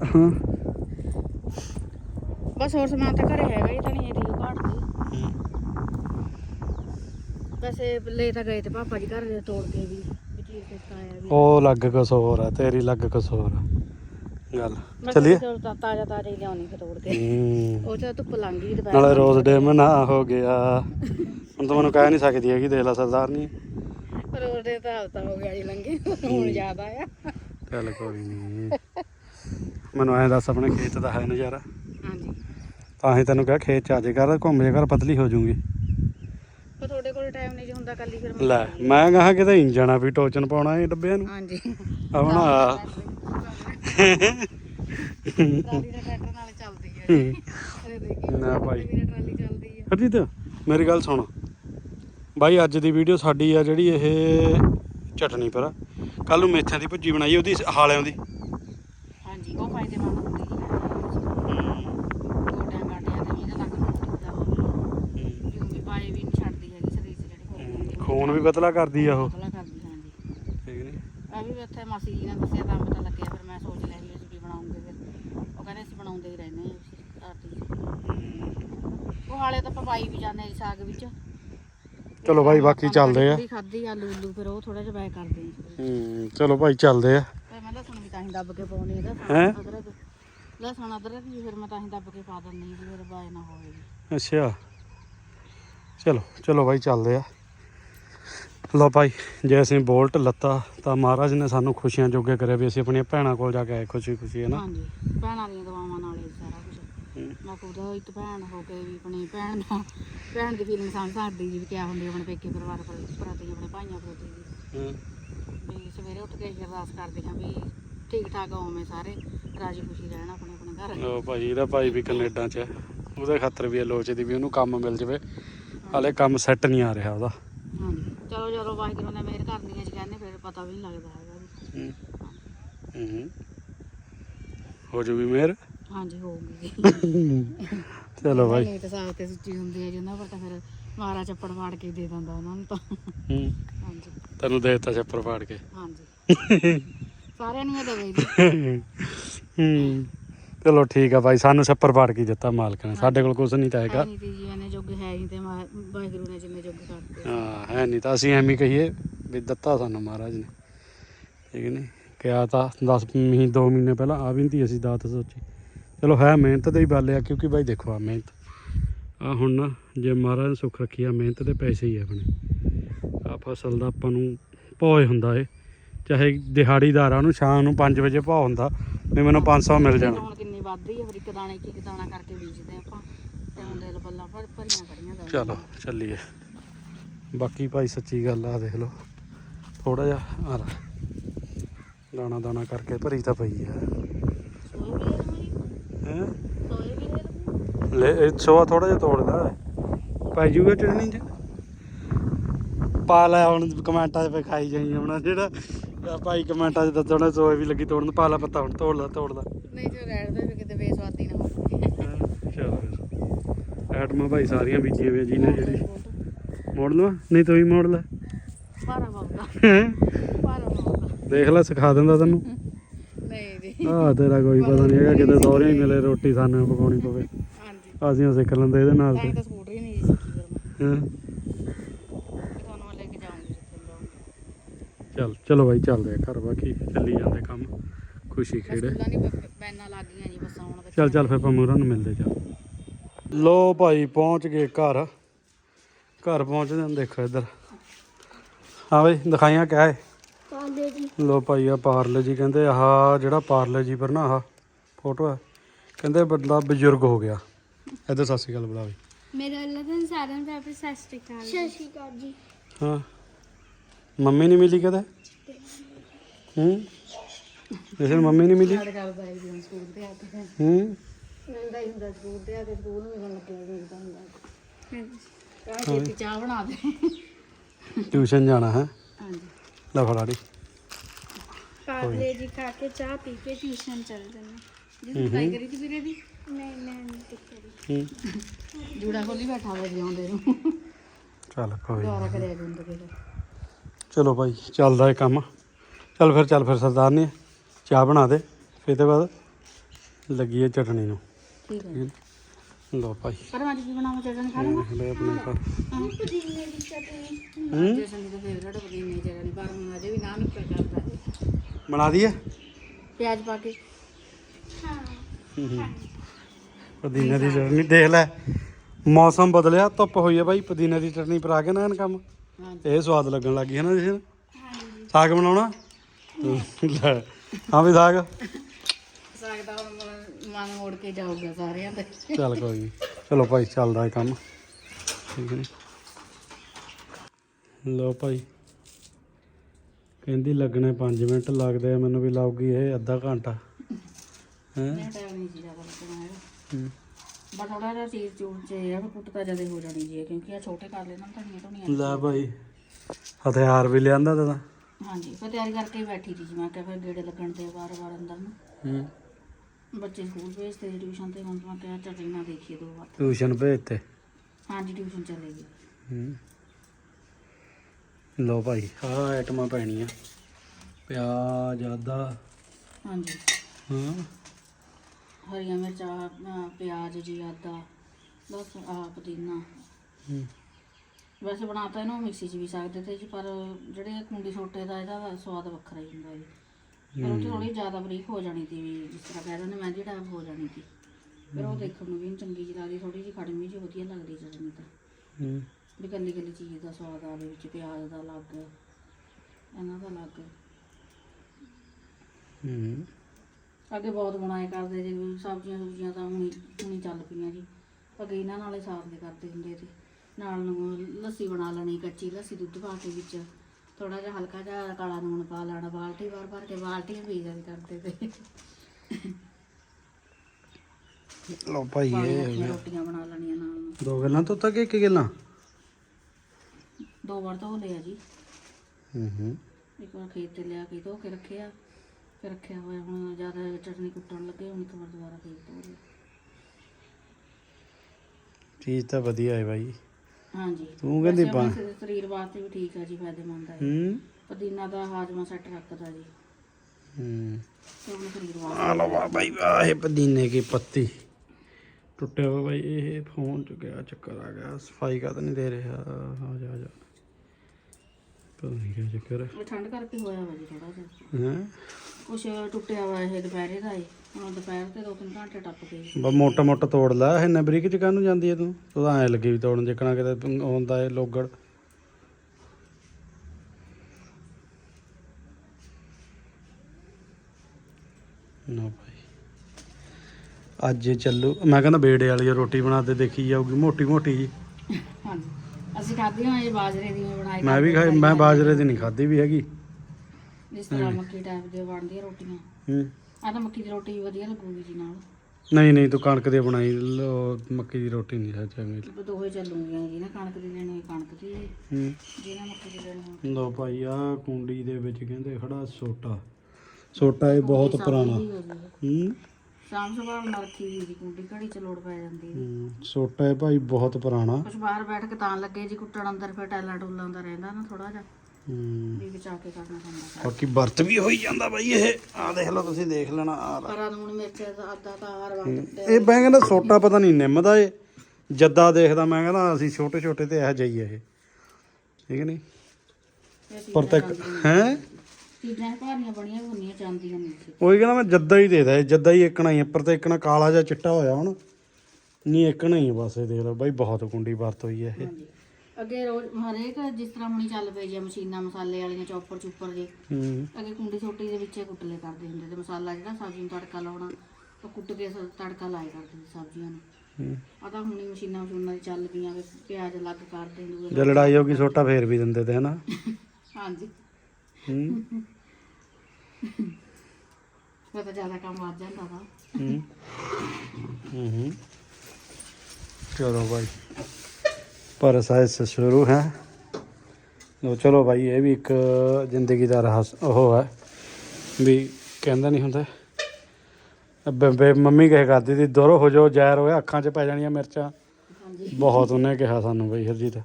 ਹਾਂ। ਬਸ ਹੋਰ ਸਮਾਨ ਤਾਂ ਘਰੇ ਹੈਗਾ ਹੀ ਤਾਂ ਨਹੀਂ ਇਹਦੀ ਘਾਟ ਦੀ ਵੈਸੇ ਲੈ ਤਾਂ ਗਏ ਤੇ ਪਾਪਾ ਜੀ ਘਰ ਦੇ ਤੋੜ ਕੇ ਵੀ ਉਹ ਲੱਗ ਕਸੋਰ ਆ ਤੇਰੀ ਲੱਗ ਕਸੋਰ ਆ। ਗੱਲ ਚੱਲੀਏ? ਤਾਜ਼ਾ ਤਾਜ਼ਾ ਹੀ ਲਿਆਉਣੀ ਫਿਰ ਤੋੜ ਕੇ। ਉਹ ਚ ਧੁੱਪ ਲੰਘ ਗਈ ਦੁਪਹਿਰ ਨਾਲੇ ਰੋਜ਼ ਡੇ ਮਨਾ ਹੋ ਗਿਆ। ਹੁਣ ਤਾਂ ਮੈਨੂੰ ਕਹਿ ਨਹੀਂ ਸਕਦੀ ਹੈਗੀ ਦੇਖ ਲੈ ਸਰਦਾਰਨੀ ਰੋਜ਼ ਦੇ ਤਾਂ ਹਫਤਾ ਹੋ ਗਿਆ ਜੀ ਲੰਘੇ ਹੁਣ ਯਾਦ ਆਇਆ। ਚੱਲ ਕੋਈ ਨਹੀਂ ਮੈਨੂੰ ਐਂ ਦੱਸ ਆਪਣੇ ਖੇਤ ਦਾ ਹੈ ਨਜ਼ਾਰਾ। ਤਾਂ ਹੀ ਤੈਨੂੰ ਕਿਹਾ ਖੇਤ ਚ ਆ ਜੇ ਕਰ ਘੁੰਮ ਜੇ ਕਰ ਪਤਲੀ ਹੋ ਜਾਊਗੀ। ਪਰ ਤੁਹਾਡੇ ਕੋਲ ਟਾਈਮ ਨਹੀਂ ਜੀ ਹੁੰਦਾ ਕੱਲੀ ਫਿਰ ਮੈਂ ਲੈ ਮੈਂ ਕਹਾ ਕਿਤੇ ਇੰਜਣ ਆ ਵੀ ਟੋਚਨ ਪਾਉਣਾ ਇਹ ਡੱਬਿਆਂ ਨੂੰ। ਹਾਂਜੀ। ਆਪਣਾ ਟਰਾਲੀ ਦਾ ਟਰੈਕਟਰ ਨਾਲ ਚੱਲਦੀ ਹੈ ਜੀ। ਅਰੇ ਦੇਖੀ ਨਾ ਭਾਈ। ਮੇਰੀ ਟਰਾਲੀ ਚੱਲਦੀ ਹੈ ਹਰਜੀਤ ਮੇਰੀ ਗੱਲ ਸੁਣ। ਬਾਈ ਅੱਜ ਦੀ ਵੀਡੀਓ ਸਾਡੀ ਆ ਜਿਹੜੀ ਇਹ ਚਟਨੀ ਪਰ। ਕੱਲ ਨੂੰ ਮੇਥਿਆਂ ਦੀ ਭੁੱਜੀ ਬਣਾਈ ਉਹਦੀ ਹਾਲਿਆਂ ਦੀ। ਹਾਂਜੀ ਉਹ ਫਾਇਦੇਮੰਦ ਹੁੰਦੀ ਹੈ ਗੋਡਿਆਂ ਗਾਡਿਆਂ ਤੇ ਵੀ ਇਹਦਾ ਤੱਕ ਨੂੰ ਹੁੰਦਾ ਵਾ ਜਿਉਂ ਵੀ ਪਾਏ ਵੀ ਨਹੀਂ ਛੱਡਦੀ ਹੈਗੀ ਸਰੀਰ 'ਚ ਜਿਹੜੇ ਖੂਨ ਵੀ ਪਤਲਾ ਕਰਦੀ ਆ ਉਹ। ਪਤਲਾ ਕਰਦੀ ਹਾਂਜੀ। ਠੀਕ ਨਹੀਂ ਆ ਵੀ ਉੱਥੇ ਮਾਸੀ ਜੀ ਨੇ ਦੱਸਿਆ ਤਾਂ ਪਤਾ ਲੱਗਿਆ ਫਿਰ ਮੈਂ ਸੋਚ ਲਿਆ ਵੀ ਅਸੀਂ ਵੀ ਬਣਾਉਂਗੇ ਫਿਰ। ਉਹ ਕਹਿੰਦੇ ਅਸੀਂ ਬਣਾਉਂਦੇ ਹੀ ਰਹਿੰਦੇ ਹਾਂ ਧਰਤੀ ਉਹ ਹਾਲੇ ਤਾਂ ਆਪਾਂ ਪਾਈ ਵੀ ਜਾਂਦੇ ਹਾਂ ਜੀ ਸਾਗ ਵਿੱਚ। ਚਲੋ ਭਾਈ ਬਾਕੀ ਚੱਲਦੇ ਆ। ਥੋੜੀ ਖਾਦੀ ਆਲੂ ਉਲੂ ਫਿਰ ਉਹ ਥੋੜਾ ਜਿਹਾ ਬੈਕ ਕਰਦੇ ਹਾਂ। ਹੂੰ ਚਲੋ ਭਾਈ ਚੱਲਦੇ ਆ। ਫਿਰ ਮੈਂ ਲਸਣ ਵੀ ਤਾਂ ਹੀ ਦੱਬ ਕੇ ਪਾਉਣੀ ਇਹਦਾ ਹੈਂ? ਅਦਰਕ। ਲਸਣ ਅਦਰਕ ਵੀ ਫਿਰ ਮੈਂ ਤਾਂ ਹੀ ਦੱਬ ਕੇ ਪਾ ਦਿੰਦੀ ਹਾਂ ਵੀ ਫਿਰ ਬਾਏ ਨਾ ਹੋਵੇ। ਅੱਛਾ। ਚਲੋ ਚਲੋ ਭਾਈ ਚੱਲਦੇ ਆ। ਲੋ ਭਾਈ ਜੇ ਅਸੀਂ ਬੋਲਟ ਲੱਤਾ ਤਾਂ ਮਹਾਰਾਜ ਨੇ ਸਾਨੂੰ ਖੁਸ਼ੀਆਂ ਜੋਗੇ ਕਰਿਆ ਵੀ ਅਸੀਂ ਆਪਣੀਆਂ ਭੈਣਾਂ ਕੋਲ ਜਾ ਕੇ ਆਏ ਖੁਸ਼ੀ ਖੁਸ਼ੀ ਹੈ ਨਾ? ਹਾਂਜੀ ਭੈਣਾਂ ਦੀਆਂ ਦਵਾਵਾਂ ਨਾਲ ਹੀ ਸਾਰਾ ਕੁਝ। ਮੈਂ ਖੁਦ ਇੱਕ ਭੈਣ ਹੋ ਕੇ ਵੀ ਆਪਣੀ ਭੈਣ ਦਾ ਭੈਣ ਦੀ ਫੀਲਿੰਗ ਸਮਝ ਸਕਦੀ ਜੀ ਵੀ ਕਿਆ ਹੁੰਦੀ ਆਪਣੇ ਪੇਕੇ ਪਰਿਵਾਰ ਪ੍ਰਤੀ ਆਪਣੇ ਭਾਈਆਂ ਪ੍ਰਤੀ ਜੀ ਹੂੰ। ਵੀ ਸਵੇਰੇ ਉੱਠ ਕੇ ਇਹੀ ਅਰਦਾਸ ਕਰਦੇ ਹਾਂ ਵੀ ਠੀਕ ਠਾਕ ਹੋਵੇਂ ਸਾਰੇ ਰਾਜੀ ਖੁਸ਼ੀ ਰਹਿਣ ਆਪਣੇ ਆਪਣੇ ਘਰ। ਉਹ ਭਾਈ ਇਹਦਾ ਭਾਈ ਵੀ ਕੈਨੇਡਾ 'ਚ ਹੈ। ਉਹਦੇ ਖਾਤਰ ਵੀ ਇਹ ਲੋਚਦੀ ਵੀ ਉਹਨੂੰ ਕੰਮ ਮਿਲ ਜਵੇ। ਹਾਲੇ ਕੰਮ ਸੈੱਟ ਨਹੀਂ ਆ ਰਿਹਾ ਉਹਦਾ। ਹਾਂਜੀ। ਚਲੋ ਜਦੋਂ ਵਾਹਿਗੁਰੂ ਨੇ ਮਿਹਰ ਕਰਨੀ ਹੈ ਜੀ ਕਹਿੰਦੇ ਫਿਰ ਪਤਾ ਵੀ ਨਹੀਂ ਲੱਗਦਾ ਹੈਗਾ ਜੀ। ਹੂੰ। ਹੂੰ। ਹੋ ਜੂਗੀ ਮੇਰ ਹਾਂਜੀ ਹੋਊਗੀ ਜੀ। ਚਲੋ ਭਾਈ ਨਹੀਂ ਤਾਂ ਸਾਹ ਤੇ ਸੁੱਚੀ ਹੁੰਦੀ ਹੈ ਜਿੰਨਾ ਪਰ ਤਾਂ ਫਿਰ ਮਾਰਾ ਚੱਪੜ ਮਾਰ ਕੇ ਦੇ ਦਿੰਦਾ ਉਹਨਾਂ ਨੂੰ ਤਾਂ। ਹੂੰ। ਹਾਂਜੀ। ਤੈਨੂੰ ਦੇ ਦਿੱਤਾ ਛੱਪਰ ਪਾੜ ਕੇ। ਹਾਂਜੀ। ਸਾਰਿਆਂ ਨੂੰ ਇਹ ਦੇਵੇ ਜੀ। ਹੂੰ। ਚਲੋ ਠੀਕ ਆ ਭਾਈ ਸਾਨੂੰ ਛੱਪਰ ਪਾੜ ਕੇ ਦਿੱਤਾ ਮਾਲਕ ਨੇ। ਸਾਡੇ ਕੋਲ ਕੁਝ ਨਹੀਂ ਤਾਂ ਹੈਗਾ। ਹੈ ਨਹੀਂ ਤੀ ਜੀ ਇਹਨੇ ਜੋਗ ਹੈ ਨਹੀਂ ਤੇ ਮਾ- ਵਾਹਿਗੁਰੂ ਨੇ ਜਿੰਨੇ ਜੋਗ ਕਰਤੇ ਹਾਂ ਹੈ ਨਹੀਂ ਤਾਂ ਅਸੀਂ ਐਵੇਂ ਹੀ ਕਹੀਏ ਵੀ ਦਿੱਤਾ ਸਾਨੂੰ ਮਹਾਰਾਜ ਨੇ। ਠੀਕ ਨਹੀਂ? ਕਿਹਾ ਤਾਂ 10 ਮਹੀਨੇ 2 ਮਹੀਨੇ ਪਹਿਲਾਂ ਆ ਵੀ ਨਹੀਂ ਤੀ ਅਸੀਂ ਦਾਤ ਸੋਚੀ। ਚਲੋ ਹੈ ਮਿਹਨਤ ਦੇ ਹੀ ਬਾਲ ਆ ਕਿਉਂਕਿ ਭਾਈ ਦੇਖੋ ਆ ਮਿਹਨਤ। ਆ ਹੁਣ ਨਾ ਜੇ ਮਹਾਰਾਜ ਨੇ ਸੁੱਖ ਰੱਖੀ ਆ ਮਿਹਨਤ ਦੇ ਪੈਸੇ ਹੀ ਆ ਆਪਣੇ। ਆ ਫਸਲ ਦਾ ਆਪਾਂ ਨੂੰ ਭੋਏ ਹੁੰਦਾ ਏ। ਚਾਹੇ ਦਿਹਾੜੀਦਾਰ ਉਹਨੂੰ ਸ਼ਾਮ ਨੂੰ 5 ਵਜੇ ਭਾ ਹੁੰਦਾ ਵੀ ਮੈਨੂੰ 500 ਮਿਲ ਜਾਣਾ। ਕਿੰਨੀ ਵੱਧਦੀ ਹੈ ਫਿਰ ਇੱਕ ਦਾਣੇ ਇੱਕ ਇੱਕ ਦਾਣਾ ਕਰਕੇ ਬੀਜਦੇ ਆਪਾਂ ਤੇ ਹੁਣ ਦੇ ਬੱਲਾ ਭਰ ਭਰੀਆਂ ਖੜੀਆਂ ਦਾਣੇ ਚਲੋ ਚੱਲੀਏ। ਬਾਕੀ ਭਾਈ ਸੱਚੀ ਗੱਲ ਆ ਦੇਖ ਲਓ। ਥੋੜਾ ਜਿਹਾ ਆ ਦਾਣਾ ਦਾਣਾ ਕਰਕੇ ਭਰੀ ਤਾਂ ਪਈ ਆ। ਹੈ? ਲੈ ਇਹ ਸੋਆ ਥੋੜਾ ਜਿਹਾ ਤੋੜਦਾ ਪੈ ਜੂਗਾ ਟੜਨੀ ਚ? ਪਾ ਲੈ ਹੁਣ ਕਮੈਂਟਾਂ 'ਚ ਖਾਈ ਜਾਈ ਹੁਣ ਜਿਹੜਾ। ਭਾਈ ਕਮੈਂਟਾਂ 'ਚ ਦੱਸਣਾ ਸੋਏ ਵੀ ਲੱਗੀ ਤੋੜਨ ਪਾ ਲੈ ਪੱਤਾ ਹੁਣ ਤੋੜ ਲੈ ਤੋੜ ਲੈ। ਨਹੀਂ ਜੋ ਰਹਿਣ ਦੇ ਵੀ ਕਿਤੇ ਬੇਸਵਾਦੀ ਨਾ ਹੋਵੇ। ਚਲੋ ਫਿਰ। ਐਟਮਾਂ ਭਾਈ ਸਾਰੀਆਂ ਬੀਜੀਆਂ ਹੋਈਆਂ ਜੀ ਨੇ ਜਿਹੜੀ। ਮੋੜ ਲਵਾਂ ਨਹੀਂ ਤੂੰ ਹੀ ਮੋੜ ਲੈ। ਭਾਰਾ ਬਾਬਾ ਹੈਂ? ਭਾਰਾ ਬਾਬਾ ਦੇਖ ਲੈ ਸਿਖਾ ਦਿੰਦਾ ਤੈਨੂੰ। ਨਹੀਂ ਜੀ। ਆਹ ਤੇਰਾ ਕੋਈ ਪਤਾ ਨਹੀਂ ਹੈਗਾ ਕਿਤੇ ਸਹੁਰਿਆਂ ਹੀ ਮਿਲੇ ਰੋਟੀ ਸਾਨੂੰ ਪਕਾਉਣੀ ਪਵੇ। ਹਾਂਜੀ। ਅਸੀਂ ਸਿੱਖ ਲੈਂਦੇ ਇਹਦੇ ਨਾਲ ਤਾਂ ਹੀ ਤੇ। ਤਾਂ ਸਕੂਟਰ ਹੀ ਨਹੀਂ ਜੀ ਸਿੱਖੀ ਫਿਰ ਮੈਂ। ਹੈਂ? ਵੀ ਤੁਹਾਨੂੰ ਮੈਂ ਲੈ ਕੇ ਜਾਊਂਗੀ ਜਿੱਥੇ ਜਾਊਂਗੀ ਚੱਲ ਚਲੋ ਭਾਈ ਚੱਲਦੇ ਆ ਘਰ ਬਾਕੀ ਚੱਲੀ ਜਾਂਦੇ ਕੰਮ। ਖੁਸ਼ੀ ਖੇੜੇ ਸਕੂਲਾਂ ਦੀ ਬੈਨਾਂ ਲੱਗ ਗਈਆਂ ਜੀ ਬੱਸਾਂ ਹੁਣ ਚੱਲ ਚੱਲ ਫਿਰ ਆਪਾਂ ਮੂਹਰਾਂ ਨੂੰ ਮਿਲਦੇ ਚੱਲ। ਲੋ ਭਾਈ ਪਹੁੰਚ ਗਏ ਘਰ। ਘਰ ਪਹੁੰਚਦੇ ਹਾਂ ਦੇਖੋ ਇੱਧਰ। ਹਾਂ ਬਈ ਦਿਖਾਈਆਂ ਕਿਆ ਹੈ ਕਾਂਦੇ ਜੀ। ਲੋ ਭਾਈ ਆ ਪਾਰਲੇ ਜੀ ਕਹਿੰਦੇ ਆਹ ਜਿਹੜਾ ਪਾਰਲੇ ਜੀ ਪਰ ਨਾ ਆਹ ਫੋਟੋ ਹੈ ਕਹਿੰਦੇ ਬੰਦਾ ਬਜ਼ੁਰਗ ਹੋ ਗਿਆ। ਇੱਧਰ ਸਤਿ ਸ਼੍ਰੀ ਅਕਾਲ ਬੁਲਾ ਬਈ। ਮੇਰਾ ਸਾਰਿਆਂ ਦਾ ਫਿਰ ਸਤਿ ਸ਼੍ਰੀ ਅਕਾਲ ਸਤਿ ਸ਼੍ਰੀ ਅਕਾਲ ਜੀ। ਹਾਂ। ਮੰਮੀ ਨਹੀਂ ਮਿਲੀ ਕਦੇ? ਹੂੰ? ਇਸੇ ਮੰਮੀ ਨਹੀਂ ਮਿਲੀ? ਕਰਦਾ ਹੈ ਜੀ ਸਕੂਲ ਤੇ ਆ ਕੇ ਹੂੰ? ਮਿਲਦਾ ਹੀ ਹੁੰਦਾ ਸਕੂਲ ਤੇ ਆ ਕੇ ਸਕੂਲ ਨੂੰ ਵੀ ਹੁਣ ਲੱਗਿਆ ਮਿਲਦਾ ਹੁੰਦਾ। ਹਾਂਜੀ। ਕਹਾਂ ਛੇਤੀ ਚਾਹ ਬਣਾ ਦੇ। ਟਿਊਸ਼ਨ ਜਾਣਾ ਹੈ? ਹਾਂਜੀ। ਲੈ ਫੜਾੜੀ ਪਾਰਲੇ ਜੀ ਖਾ ਕੇ ਚਾਹ ਪੀ ਕੇ ਟਿਊਸ਼ਨ ਚੱਲ ਜਾਣਾ ਜਿਹਦੀ ਟਰਾਈ ਕਰੀ ਸੀ ਵੀਰੇ ਦੀ? ਨਹੀਂ ਮੈਂ ਨਹੀਂ ਕਰੀ ਹੂੰ। ਜੂੜਾ ਖੋਲੀ ਬੈਠਾ ਵਾ ਜਿਉਂਦੇ ਨੂੰ। ਚੱਲ ਕੋਈ। ਦੁਆਰਾ ਕਰਿਆ ਕੇ। ਚਲੋ ਭਾਈ ਚੱਲਦਾ ਹੈ ਕੰਮ। ਚੱਲ ਫਿਰ ਚੱਲ ਫਿਰ ਸਰਦਾਰ ਨੇ ਚਾਹ ਬਣਾ ਦੇ ਫਿਰ ਤੇ ਬਾਅਦ ਲੱਗੀ ਹੈ ਚਟਣੀ ਨੂੰ। ਠੀਕ ਹੈ। ਲਓ ਭਾਈ। ਪਰ ਮੈਂ ਅੱਜ ਕੀ ਬਣਾਵਾਂ ਚਟਨੀ ਖਾ ਲਵਾਂ? ਲੈ ਆਪਣੇ ਘਰ ਪੁਦੀਨੇ ਦੀ ਚਟਨੀ ਹੂੰ ਜਸ਼ਨ ਦੀ ਤਾਂ ਫੇਵਰਟ ਬਦੀਨੇ ਚਟਨੀ ਪਰ ਹੁਣ ਅਜੇ ਵੀ ਨਾ ਨਿਕਲ ਕਰਦਾ ਜੀ ਬਣਾ ਦਈਏ? ਪਿਆਜ਼ ਪਾ ਕੇ। ਹਾਂ। ਪੁਦੀਨੇ ਦੀ ਚਟਣੀ ਦੇਖ ਲੈ ਮੌਸਮ ਬਦਲਿਆ ਧੁੱਪ ਹੋਈ ਹੈ ਭਾਈ ਪੁਦੀਨੇ ਦੀ ਚਟਣੀ ਪਰਾ ਕੇ ਨਾ ਕੰਮ। ਹਾਂਜੀ। ਇਹ ਸਵਾਦ ਲੱਗਣ ਲੱਗੀ ਹੈ ਨਾ ਜਿਸ ਹਾਂਜੀ। ਸਾਗ ਬਣਾਉਣਾ? ਲੈ। ਹਾਂ ਵੀ ਸਾਗ? ਸਾਗ ਦਾ ਹੁਣ ਮਨ- ਮੋੜ ਕੇ ਜਾਊਗਾ ਸਾਰਿਆਂ ਦੇ ਚੱਲ ਕੋਈ ਨੀ। ਚਲੋ ਭਾਈ ਚੱਲਦਾ ਹੈ ਕੰਮ। ਠੀਕ ਨੇ? ਲਓ ਭਾਈ। ਕਹਿੰਦੀ ਲੱਗਣੇ 5 ਮਿੰਟ ਲੱਗਦੇ ਆ ਮੈਨੂੰ ਵੀ ਲਾਉਗੀ ਇਹ ਅੱਧਾ ਘੰਟਾ। ਹੈ? ਟਾਈਮ ਨਹੀਂ ਜੀ ਜ਼ਿਆਦਾ ਲੱਗਣਾ ਹੈਗਾ। ਬਸ ਥੋੜਾ ਜਿਹਾ ਚੀਜ਼ ਚੂਰ ਚ ਇਹ ਆ ਵੀ ਕੁੱਟ ਤਾਂ ਜਦੇ ਹੋ ਜਾਣੀ ਜੀ ਇਹ, ਕਿਉਂਕਿ ਆ ਛੋਟੇ ਕਰ ਲੈਣਾ ਧਨੀਆ ਧੁਨੀਆ ਲੈ ਭਾਈ। ਹਥਿਆਰ ਵੀ ਲਿਆਂਦਾ ਤੇ ਤਾਂ। ਹਾਂਜੀ ਫਿਰ ਤਿਆਰੀ ਕਰਕੇ ਹੀ ਬੈਠੀ ਸੀ ਜੀ। ਮੈਂ ਕਿਹਾ ਫਿਰ ਗੇੜੇ ਲੱਗਣ ਤੇ ਵਾਰ-ਵਾਰ ਅੰਦਰ ਨੂੰ। ਹੂੰ। ਬੱਚੇ ਸਕੂਲ ਭੇਜਦੇ ਟਿਊਸ਼ਨ ਤੇ ਹੁਣ ਮੈਂ ਕਿਹਾ ਚੱਲ ਨਾ ਦੇਖੀਏ ਦੋ ਵਾਰ। ਟਿਊਸ਼ਨ ਭੇਜ ਤੇ ਹਾਂਜੀ ਟਿਊਸ਼ਨ ਚਲੇ ਗਈ ਹੂੰ। ਲਓ ਭਾਈ ਆਹ ਆਈਟਮਾਂ ਪੈਣੀਆਂ। ਪਿਆਜ਼ ਆਦਾ ਹਾਂਜੀ। ਹਾਂ। ਹਰੀਆਂ ਮਿਰਚਾਂ ਅਹ ਪਿਆਜ਼ ਜੀ ਆਦਾ ਬਸ ਆ ਪੁਦੀਨਾ। ਹੂੰ। ਵੈਸੇ ਬਣਾਤਾ ਇਹਨੂੰ ਮਿਕਸੀ 'ਚ ਵੀ ਸਕਦੇ ਤੇ ਜੀ ਪਰ ਜਿਹੜੇ ਕੁੰਡੀ ਸੋਟੇ ਦਾ ਇਹਦਾ ਸਵਾਦ ਵੱਖਰਾ ਹੀ ਹੁੰਦਾ ਜੀ। ਪਰ ਉਹ ਥੋੜੀ ਜ਼ਿਆਦਾ ਬਰੀਕ ਹੋ ਜਾਣੀ ਸੀ ਵੀ ਜਿਸ ਤਰ੍ਹਾਂ ਕਹਿ ਦਿੰਦੇ ਮਹਿੰਦੀ ਟਾਈਪ ਹੋ ਜਾਣੀ ਸੀ। ਫਿਰ ਉਹ ਦੇਖਣ ਨੂੰ ਵੀ ਚੰਗੀ ਜਿਹੀ ਲੱਗਦੀ ਥੋੜੀ ਜਿਹੀ ਖੜਮੀ ਜਿਹੀ ਵਧੀਆ ਲੱਗਦੀ ਚਟਨੀ ਤਾਂ। ਹੂੰ। ਵੀ ਕੱਲੀ ਕੱਲੀ ਚੀਜ਼ ਦਾ ਸਵਾਦ ਆਵੇ ਵਿੱਚ ਪਿਆਜ਼ ਦਾ ਅਲੱਗ ਇਹਨਾਂ ਦਾ ਅਲੱਗ। ਹੂੰ। ਅੱਗੇ ਬਹੁਤ ਬਣਾਏ ਕਰਦੇ ਜੀ ਸਬਜ਼ੀਆਂ ਸੁਬਜ਼ੀਆਂ ਤਾਂ ਹੁਣੀ ਹੁਣੀ ਚੱਲ ਪਈਆਂ ਜੀ। ਅੱਗੇ ਇਹਨਾਂ ਨਾਲੇ ਸਾਰਦੇ ਕਰਦੇ ਹੁੰਦੇ ਸੀ। ਨਾਲ ਨੂੰ ਲੱਸੀ ਬਣਾ ਲੈਣੀ ਕੱਚੀ ਲੱਸੀ ਦੁੱਧ ਪਾ ਕੇ ਵਿੱਚ। ਥੋੜਾ ਜਿਹਾ ਹਲਕਾ ਜਿਹਾ ਕਾਲਾ ਲੂਣ ਪਾ ਲੈਣਾ ਬਾਲਟੀ ਭਰ ਭਰ ਕੇ ਬਾਲਟੀਆਂ ਪੀ ਜਾਂਦੇ ਕਰਦੇ ਤੇ। ਲਓ ਭਾਈ ਇਹ ਰੋਟੀਆਂ ਬਣਾ ਲੈਣੀਆਂ ਨਾਲ ਨੂੰ। ਦੋ ਗੱਲਾਂ ਤੋਂ ਤੱਕ ਇੱਕ ਗੱਲਾਂ? ਦੋ ਵਾਰ ਧੋ ਲਿਆ ਜੀ। ਹੂੰ ਹੂੰ। ਇੱਕ ਵਾਰ ਖੇਤ ਤੇ ਲਿਆ ਕੇ ਧੋ ਕੇ ਰੱਖਿਆ। ਫਿਰ ਰੱਖਿਆ ਹੋਇਆ ਹੁਣ ਜ਼ਿਆਦਾ ਚਟਨੀ ਕੁੱਟਣ ਲੱਗੇ ਹੁਣ ਇੱਕ ਵਾਰ ਦੁਬਾਰਾ ਖੇਤ ਧੋ ਲਿਆ। ਚੀਜ਼ ਤਾਂ ਵਧੀਆ ਹੈ ਭਾਈ। ਹਾਂਜੀ। ਤੂੰ ਕਹਿੰਦੀ ਆਪਣੇ ਪਾ- ਸਰੀ- ਸਰੀਰ ਵਾਸਤੇ ਵੀ ਠੀਕ ਹੈ ਜੀ ਫਾਇਦੇਮੰਦ ਹੈ ਹੂੰ। ਪੁਦੀਨਾ ਦਾ ਹਾਜ਼ਮਾ ਸੈੱਟ ਰੱਖਦਾ ਜੀ। ਹੂੰ। ਤੇ ਆਪਣੇ ਸਰੀਰ ਵਾਸਤੇ ਆ ਲਓ ਵਾਹ ਭਾਈ ਵਾਹ ਇਹ ਪੁਦੀਨੇ ਕੀ ਪੱਤੀ। ਟੁੱਟਿਆ ਹੋਇਆ ਭਾਈ ਇਹ ਫੋਨ ਚ ਗਿਆ ਚੱਕਰ ਆ ਗਿਆ। ਸਫ਼ਾਈ ਕਦ ਨਹੀਂ ਦੇ ਰਿਹਾ? ਆ ਜਾ ਆ ਜਾ। ਪਤਾ ਨਹੀਂ ਕੀ ਚੱਕਰ ਹੈ ਇਹ ਠੰਡ ਕਰਕੇ ਹੋਇਆ ਵਾ ਜੀ ਥੋੜਾ ਜਿਹਾ। ਹੈਂ? ਕੁਛ ਟੁੱਟਿਆ ਵਾ ਇਹ ਦੁਪਹਿਰੇ ਦਾ ਹੀ ਹੁਣ ਦੁਪਹਿਰ ਤੇ ਦੋ ਤਿੰਨ ਘੰਟੇ ਟੱਪ ਗਏ। ਬਸ ਮੋਟਾ ਮੋਟਾ ਤੋੜ ਲੈ ਇਹ ਨਬਰੀਕ ਚ ਕਾਹਨੂੰ ਜਾਂਦੀ ਹੈ ਤੂੰ? ਤੂੰ ਤਾਂ ਐ ਲੱਗੀ ਵੀ ਤੋੜਨ ਜਿੱਕਣਾ ਕਿਤੇ ਆਉਂਦਾ ਏ ਲੋਗੜ। ਨਾ ਭਾਈ। ਅੱਜ ਚੱਲੂ ਮੈਂ ਕਹਿੰਦਾ ਬੇੜੇ ਵਾਲੀ ਰੋਟੀ ਬਣਾ ਦੇ ਦੇਖੀ ਜਾਊਗੀ ਮੋਟੀ ਮੋਟੀ ਜੀ। ਹਾਂਜੀ। ਅਸੀਂ ਖਾਧੀ ਹੋਈ ਇਹ ਬਾਜਰੇ ਦੀ ਬਣਾਈ ਮੈਂ ਵੀ ਖਾਈ ਮੈਂ ਬਾਜਰੇ ਦੀ ਨਹੀਂ ਖਾਧੀ ਵੀ ਹੈਗੀ। ਜਿਸ ਤਰ੍ਹਾਂ ਮੱਕੀ ਟਾਈਪ ਦੇ ਬਣਦੀਆਂ ਰੋਟੀਆਂ। ਹੂੰ। ਆ ਤਾਂ ਮੱਕੀ ਦੀ ਰੋਟੀ ਵੀ ਵਧੀਆ ਲੱਗੂਗੀ ਜੀ ਨਾਲ। ਨਹੀਂ ਨਹੀਂ ਤੂੰ ਕਣਕ ਦੀ ਬਣਾਈ ਮੱਕੀ ਦੀ ਰੋਟੀ ਨਹੀਂ ਸੱਚ ਉਹ ਦੋਹੇ ਚੱਲੂਗੀਆਂ ਜੀ ਨਾ ਕਣਕ ਦੀ ਲੈਣੀ ਹੋਈ ਕਣਕ ਦੀ। ਹੂੰ। ਜਿਹਨਾਂ ਮੱਕੀ ਦੀ ਲੈਣੀ ਹੋਈ ਲੋ ਭਾਈ ਆ ਕੁੰਡੀ ਦੇ ਵਿੱਚ ਕਹਿੰਦੇ ਖੜਾ ਸੋਟਾ। ਸੋਟਾ ਇਹ ਬਹੁਤ ਪੁਰਾਣਾ। ਦੀ ਹੋ। ਜੀ ਹੂੰ ਸ਼ਾਮ ਜੀ ਕੁੰਡੀ ਘੜੀ ਚ ਲੋੜ ਪੈ ਜਾਂਦੀ ਹੈ। ਹੂੰ, ਸੋਟਾ ਇਹ ਭਾਈ ਬਹੁਤ ਪੁਰਾਣਾ। ਕੁਛ ਬਾਹਰ ਬੈਠ ਕੇ ਤਾਂ ਲੱਗੇ ਜੀ ਕੁੱਟਣ ਅੰਦਰ ਫਿਰ ਟੈਲਾਂ ਟੂਲਾਂ ਦਾ ਰਹਿੰਦਾ ਨਾ ਥੋੜਾ ਜਿਹਾ। ਹੂੰ ਵੀ ਬਚਾ ਕੇ ਕਰਨਾ ਪੈਂਦਾ ਬਾਕੀ ਵਰਤ ਵੀ ਹੋਈ ਜਾਂਦਾ ਬਾਈ ਇਹ। ਆ ਦੇਖ ਲਓ ਤੁਸੀਂ ਦੇਖ ਲੈਣਾ ਆ ਲੈ। ਪਰ ਲੂਣ ਮਿਰਚ ਦਾ ਅੱਧਾ ਤਾਂ ਹਰ ਵਕਤ ਇਹ ਮੈਂ ਕਹਿੰਦਾ ਸੋਟਾ ਪਤਾ ਨਹੀਂ ਨਿੰਮ ਦਾ ਏ ਜੱਦਾ ਦੇਖਦਾ ਮੈਂ ਕਹਿੰਦਾ ਅਸੀਂ ਛੋਟੇ ਛੋਟੇ ਤੇ ਇਹ ਜਾਈਏ ਇਹ। ਠੀਕ ਨਹੀਂ ਪਰ ਤੱਕ ਹੈ? ਚੀਜ਼ਾਂ ਭਾਰੀਆਂ ਬਣੀਆਂ ਵੀ ਹੁੰਦੀਆਂ ਚਾਂਦੀਆਂ ਨਹੀਂ ਸੀ। ਉਹੀ ਕਹਿੰਦਾ ਮੈਂ ਜੱਦਾ ਹੀ ਦੇਦਾ ਇਹ ਜੱਦਾ ਹੀ ਇੱਕਣਾ ਹੀ ਆ, ਉੱਪਰ ਤੇ ਇੱਕਣਾ ਕਾਲਾ ਜਿਹਾ ਚਿੱਟਾ ਹੋਇਆ ਹੁਣ। ਨਹੀਂ ਇੱਕਣਾ ਹੀ ਆ ਬਸ ਇਹ ਦੇਖ ਲਓ। ਬਾਈ ਬਹੁਤ ਕੁੰਡੀ ਵਰਤ ਹੋਈ ਹੈ ਇਹ। ਹਾਂਜੀ। ਅੱਗੇ ਰੋਜ਼ ਹਰੇਕ ਜਿਸ ਤਰ੍ਹਾਂ ਹੁਣੀ ਚੱਲ ਪਈ ਜੀ ਮਸ਼ੀਨਾਂ ਮਸਾਲੇ ਵਾਲੀਆਂ ਚੌਪਰ ਚੁੱਪਰ ਜੀ ਹੂੰ। ਅੱਗੇ ਕੁੰਡੀ ਛੋਟੀ ਦੇ ਵਿੱਚੇ ਕੁੱਟਲੇ ਕਰਦੇ ਹੁੰਦੇ ਤੇ ਮਸਾਲਾ ਜਿਹੜਾ ਸਬਜ਼ੀ ਨੂੰ ਤੜਕਾ ਲਾਉਣਾ ਉਹ ਕੁੱਟ ਕੇ ਸ- ਤੜਕਾ ਲਾਏ ਕਰਦੇ ਸੀ ਸਬਜ਼ੀਆਂ ਨੂੰ। ਹੂੰ। ਆ ਤਾਂ ਹੁਣੀ ਮਸ਼ੀਨਾਂ ਮਸ਼ੂਨਾਂ ਚੱਲ ਪਈਆਂ ਵੀ ਪਿਆਜ਼ ਅਲੱਗ ਕਰਦੇ ਦੂਏ ਜੇ ਲੜਾਈ ਹੋ ਗਈ ਸੋਟਾ ਫੇਰ ਵੀ ਦਿੰਦੇ ਤੇ ਹਨਾ? ਹਾਂਜੀ। ਹੂੰ। ਤਾਂ ਜ਼ਿਆਦਾ ਕੰਮ ਵੱਧ ਜਾਂਦਾ ਵਾ। ਹੂੰ। ਹੂੰ ਹੂੰ। ਚਲੋ ਭਾਈ ਪਰ ਸਾਇਸ ਸ਼ੁਰੂ ਹੈ। ਲੋ ਚਲੋ ਭਾਈ ਇਹ ਵੀ ਇੱਕ ਜ਼ਿੰਦਗੀ ਦਾ ਰਹੱਸ ਉਹ ਹੈ ਵੀ ਕਹਿੰਦਾ ਨਹੀਂ ਹੁੰਦਾ। ਬ- ਮੰਮੀ ਕਹੇ ਕਰਦੀ ਸੀ ਦੂਰੋਂ ਹੋ ਜਾਓ ਜ਼ਹਿਰ ਹੋਇਆ ਅੱਖਾਂ 'ਚ ਪੈ ਜਾਣੀਆਂ ਮਿਰਚਾਂ। ਬਹੁਤ ਉਹਨੇ ਕਿਹਾ ਸਾਨੂੰ ਬਈ ਹਰਜੀਤ।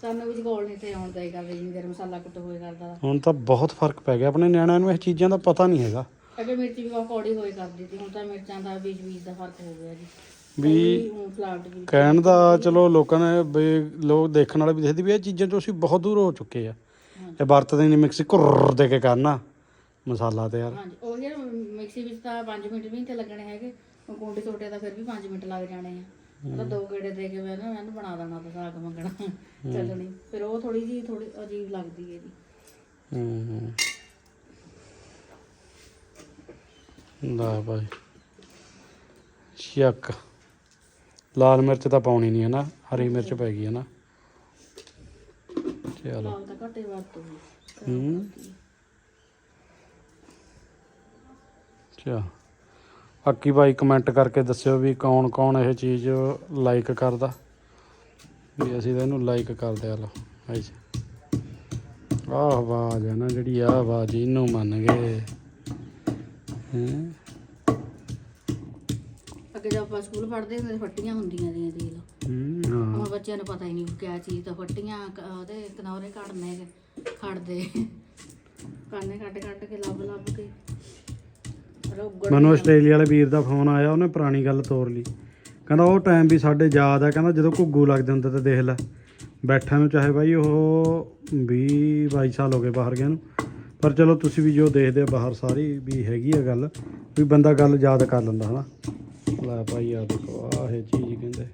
ਸਾਨੂੰ ਵੀ ਜਗੋਲ ਨਹੀਂ ਤੇ ਆਉਂਦਾ ਹੀ ਕਰਦੇ ਜਿੰਨੀ ਦੇਰ ਮਸਾਲਾ ਕੁੱਟ ਹੋਏ ਕਰਦਾ ਹੁਣ ਤਾਂ ਬਹੁਤ ਫ਼ਰਕ ਪੈ ਗਿਆ। ਆਪਣੇ ਨਿਆਣਿਆਂ ਨੂੰ ਇਹ ਚੀਜ਼ਾਂ ਦਾ ਪਤਾ ਨਹੀਂ ਹੈਗਾ। ਅੱਗੇ ਮਿਰਚ ਵੀ ਬਹੁਤ ਕੌੜੀ ਕਰਦੀ ਸੀ ਹੁਣ ਤਾਂ ਮਿਰਚਾਂ ਦਾ ਬੀਜ ਬੀਜ ਦਾ ਫ਼ਰਕ ਹੋ ਗਿਆ ਜੀ। ਵੀ ਕਹਿਣ ਦਾ ਚਲੋ ਲੋਕਾਂ ਨੇ ਵੀ ਲੋਕ ਦੇਖਣ ਵਾਲੇ ਵੀ ਦੇਖਦੇ ਵੀ ਇਹ ਚੀਜ਼ਾਂ ਤੋਂ ਅਸੀਂ ਬਹੁਤ ਦੂਰ ਹੋ ਚੁੱਕੇ ਆ। ਇਹ ਵਰਤਦੇ ਨਹੀਂ ਮਿਕਸੀ ਘੁਰ ਦੇ ਕੇ ਕਰਨਾ ਮਸਾਲਾ ਤਿਆਰ ਹਾਂਜੀ ਉਹ ਯਾਰ ਮਿਕਸੀ ਵਿੱਚ ਤਾਂ 5 ਮਿੰਟ ਵੀ ਨਹੀਂ ਤੇ ਲੱਗਣੇ ਹੈਗੇ। ਕੁੰਡੀ ਛੋਟੇ ਤਾਂ ਫਿਰ ਵੀ 5 ਮਿੰਟ ਲੱਗ ਜਾਣੇ ਆ। ਤਾਂ ਦੋ ਗੇੜੇ ਦੇ ਕੇ ਮੈਂ ਨਾ ਮੈਨੂੰ ਬਣਾ ਦੇਣਾ ਤਾਂ ਸਾਗ ਮੰਗਣਾ। ਚੱਲਣੀ। ਫਿਰ ਉਹ ਥੋੜੀ ਜੀ ਥੋੜੀ ਅਜੀਬ ਲੱਗਦੀ ਹੈ ਜੀ। ਹੂੰ। ਲੈ ਭਾਈ। ਸ਼ੱਕ। ਲਾਲ ਮਿਰਚ ਤਾਂ ਪਾਉਣੀ ਨਹੀਂ ਹੈ ਨਾ ਹਰੀ ਮਿਰਚ ਪੈ ਗਈ ਹੈ ਨਾ। ਚਲੋ। ਲਾਲ ਤਾਂ ਘੱਟੇ ਵਰਤੋ ਹੂੰ। ਚਾ ਬਾਕੀ ਭਾਈ ਕਮੈਂਟ ਕਰਕੇ ਦੱਸਿਓ ਵੀ ਕੌਣ ਕੌਣ ਇਹ ਚੀਜ਼ ਲਾਈਕ ਕਰਦਾ। ਵੀ ਅਸੀਂ ਤਾਂ ਇਹਨੂੰ ਲਾਈਕ ਕਰਦੇ ਆ ਲੋ ਆਈ ਆਹ ਆਵਾਜ਼ ਹੈ ਨਾ ਜਿਹੜੀ ਆ ਆਵਾਜ਼ ਇਹਨੂੰ ਮੰਨ ਗਏ। ਹੈਂ? ਅੱਗੇ ਜਦ ਆਪਾਂ ਸਕੂਲ ਪੜ੍ਹਦੇ ਹੁੰਦੇ ਸੀ, ਫੱਟੀਆਂ ਹੁੰਦੀਆਂ ਦੀਆਂ ਦੇਖ ਲਓ। ਹੂੰ, ਹਾਂ। ਹੁਣ ਬੱਚਿਆਂ ਨੂੰ ਪਤਾ ਹੀ ਨਹੀਂ ਕਿਆ ਚੀਜ਼ ਤਾਂ ਫੱਟੀਆਂ ਕ- ਉਹਦੇ ਕਨੌਰੇ ਕੱਢਨੇ ਖੜਦੇ। ਕਾਨੇ ਕੱਢ ਕੱਢ ਕੇ ਲੱਭ ਲੱਭ ਕੇ। ਰੋਗੜ ਮੈਨੂੰ ਆਸਟ੍ਰੇਲੀਆ ਵਾਲੇ ਵੀਰ ਦਾ ਫੋਨ ਆਇਆ ਉਹਨੇ ਪੁਰਾਣੀ ਗੱਲ ਤੋਰ ਲਈ। ਕਹਿੰਦਾ ਉਹ ਟਾਈਮ ਵੀ ਸਾਡੇ ਯਾਦ ਆ ਕਹਿੰਦਾ ਜਦੋਂ ਘੁੱਗੂ ਲੱਗਦੇ ਹੁੰਦੇ ਤੇ ਦੇਖ ਲੈ। ਬੈਠਾ ਨੂੰ ਚਾਹੇ ਬਾਈ ਉਹ 20 22 ਸਾਲ ਹੋ ਗਏ ਬਾਹਰ ਗਿਆ ਨੂੰ। ਪਰ ਚਲੋ ਤੁਸੀਂ ਵੀ ਜੋ ਦੇਖਦੇ ਆ ਬਾਹਰ ਸਾਰੀ ਵੀ ਹੈਗੀ ਆ ਗੱਲ ਵੀ ਬੰਦਾ ਗੱਲ ਯਾਦ ਕਰ ਲੈਂਦਾ ਹਨਾ। ਲੈ ਭਾਈ ਆ ਦੇਖੋ ਆਹ ਇਹ ਚੀਜ਼ ਕਹਿੰਦੇ।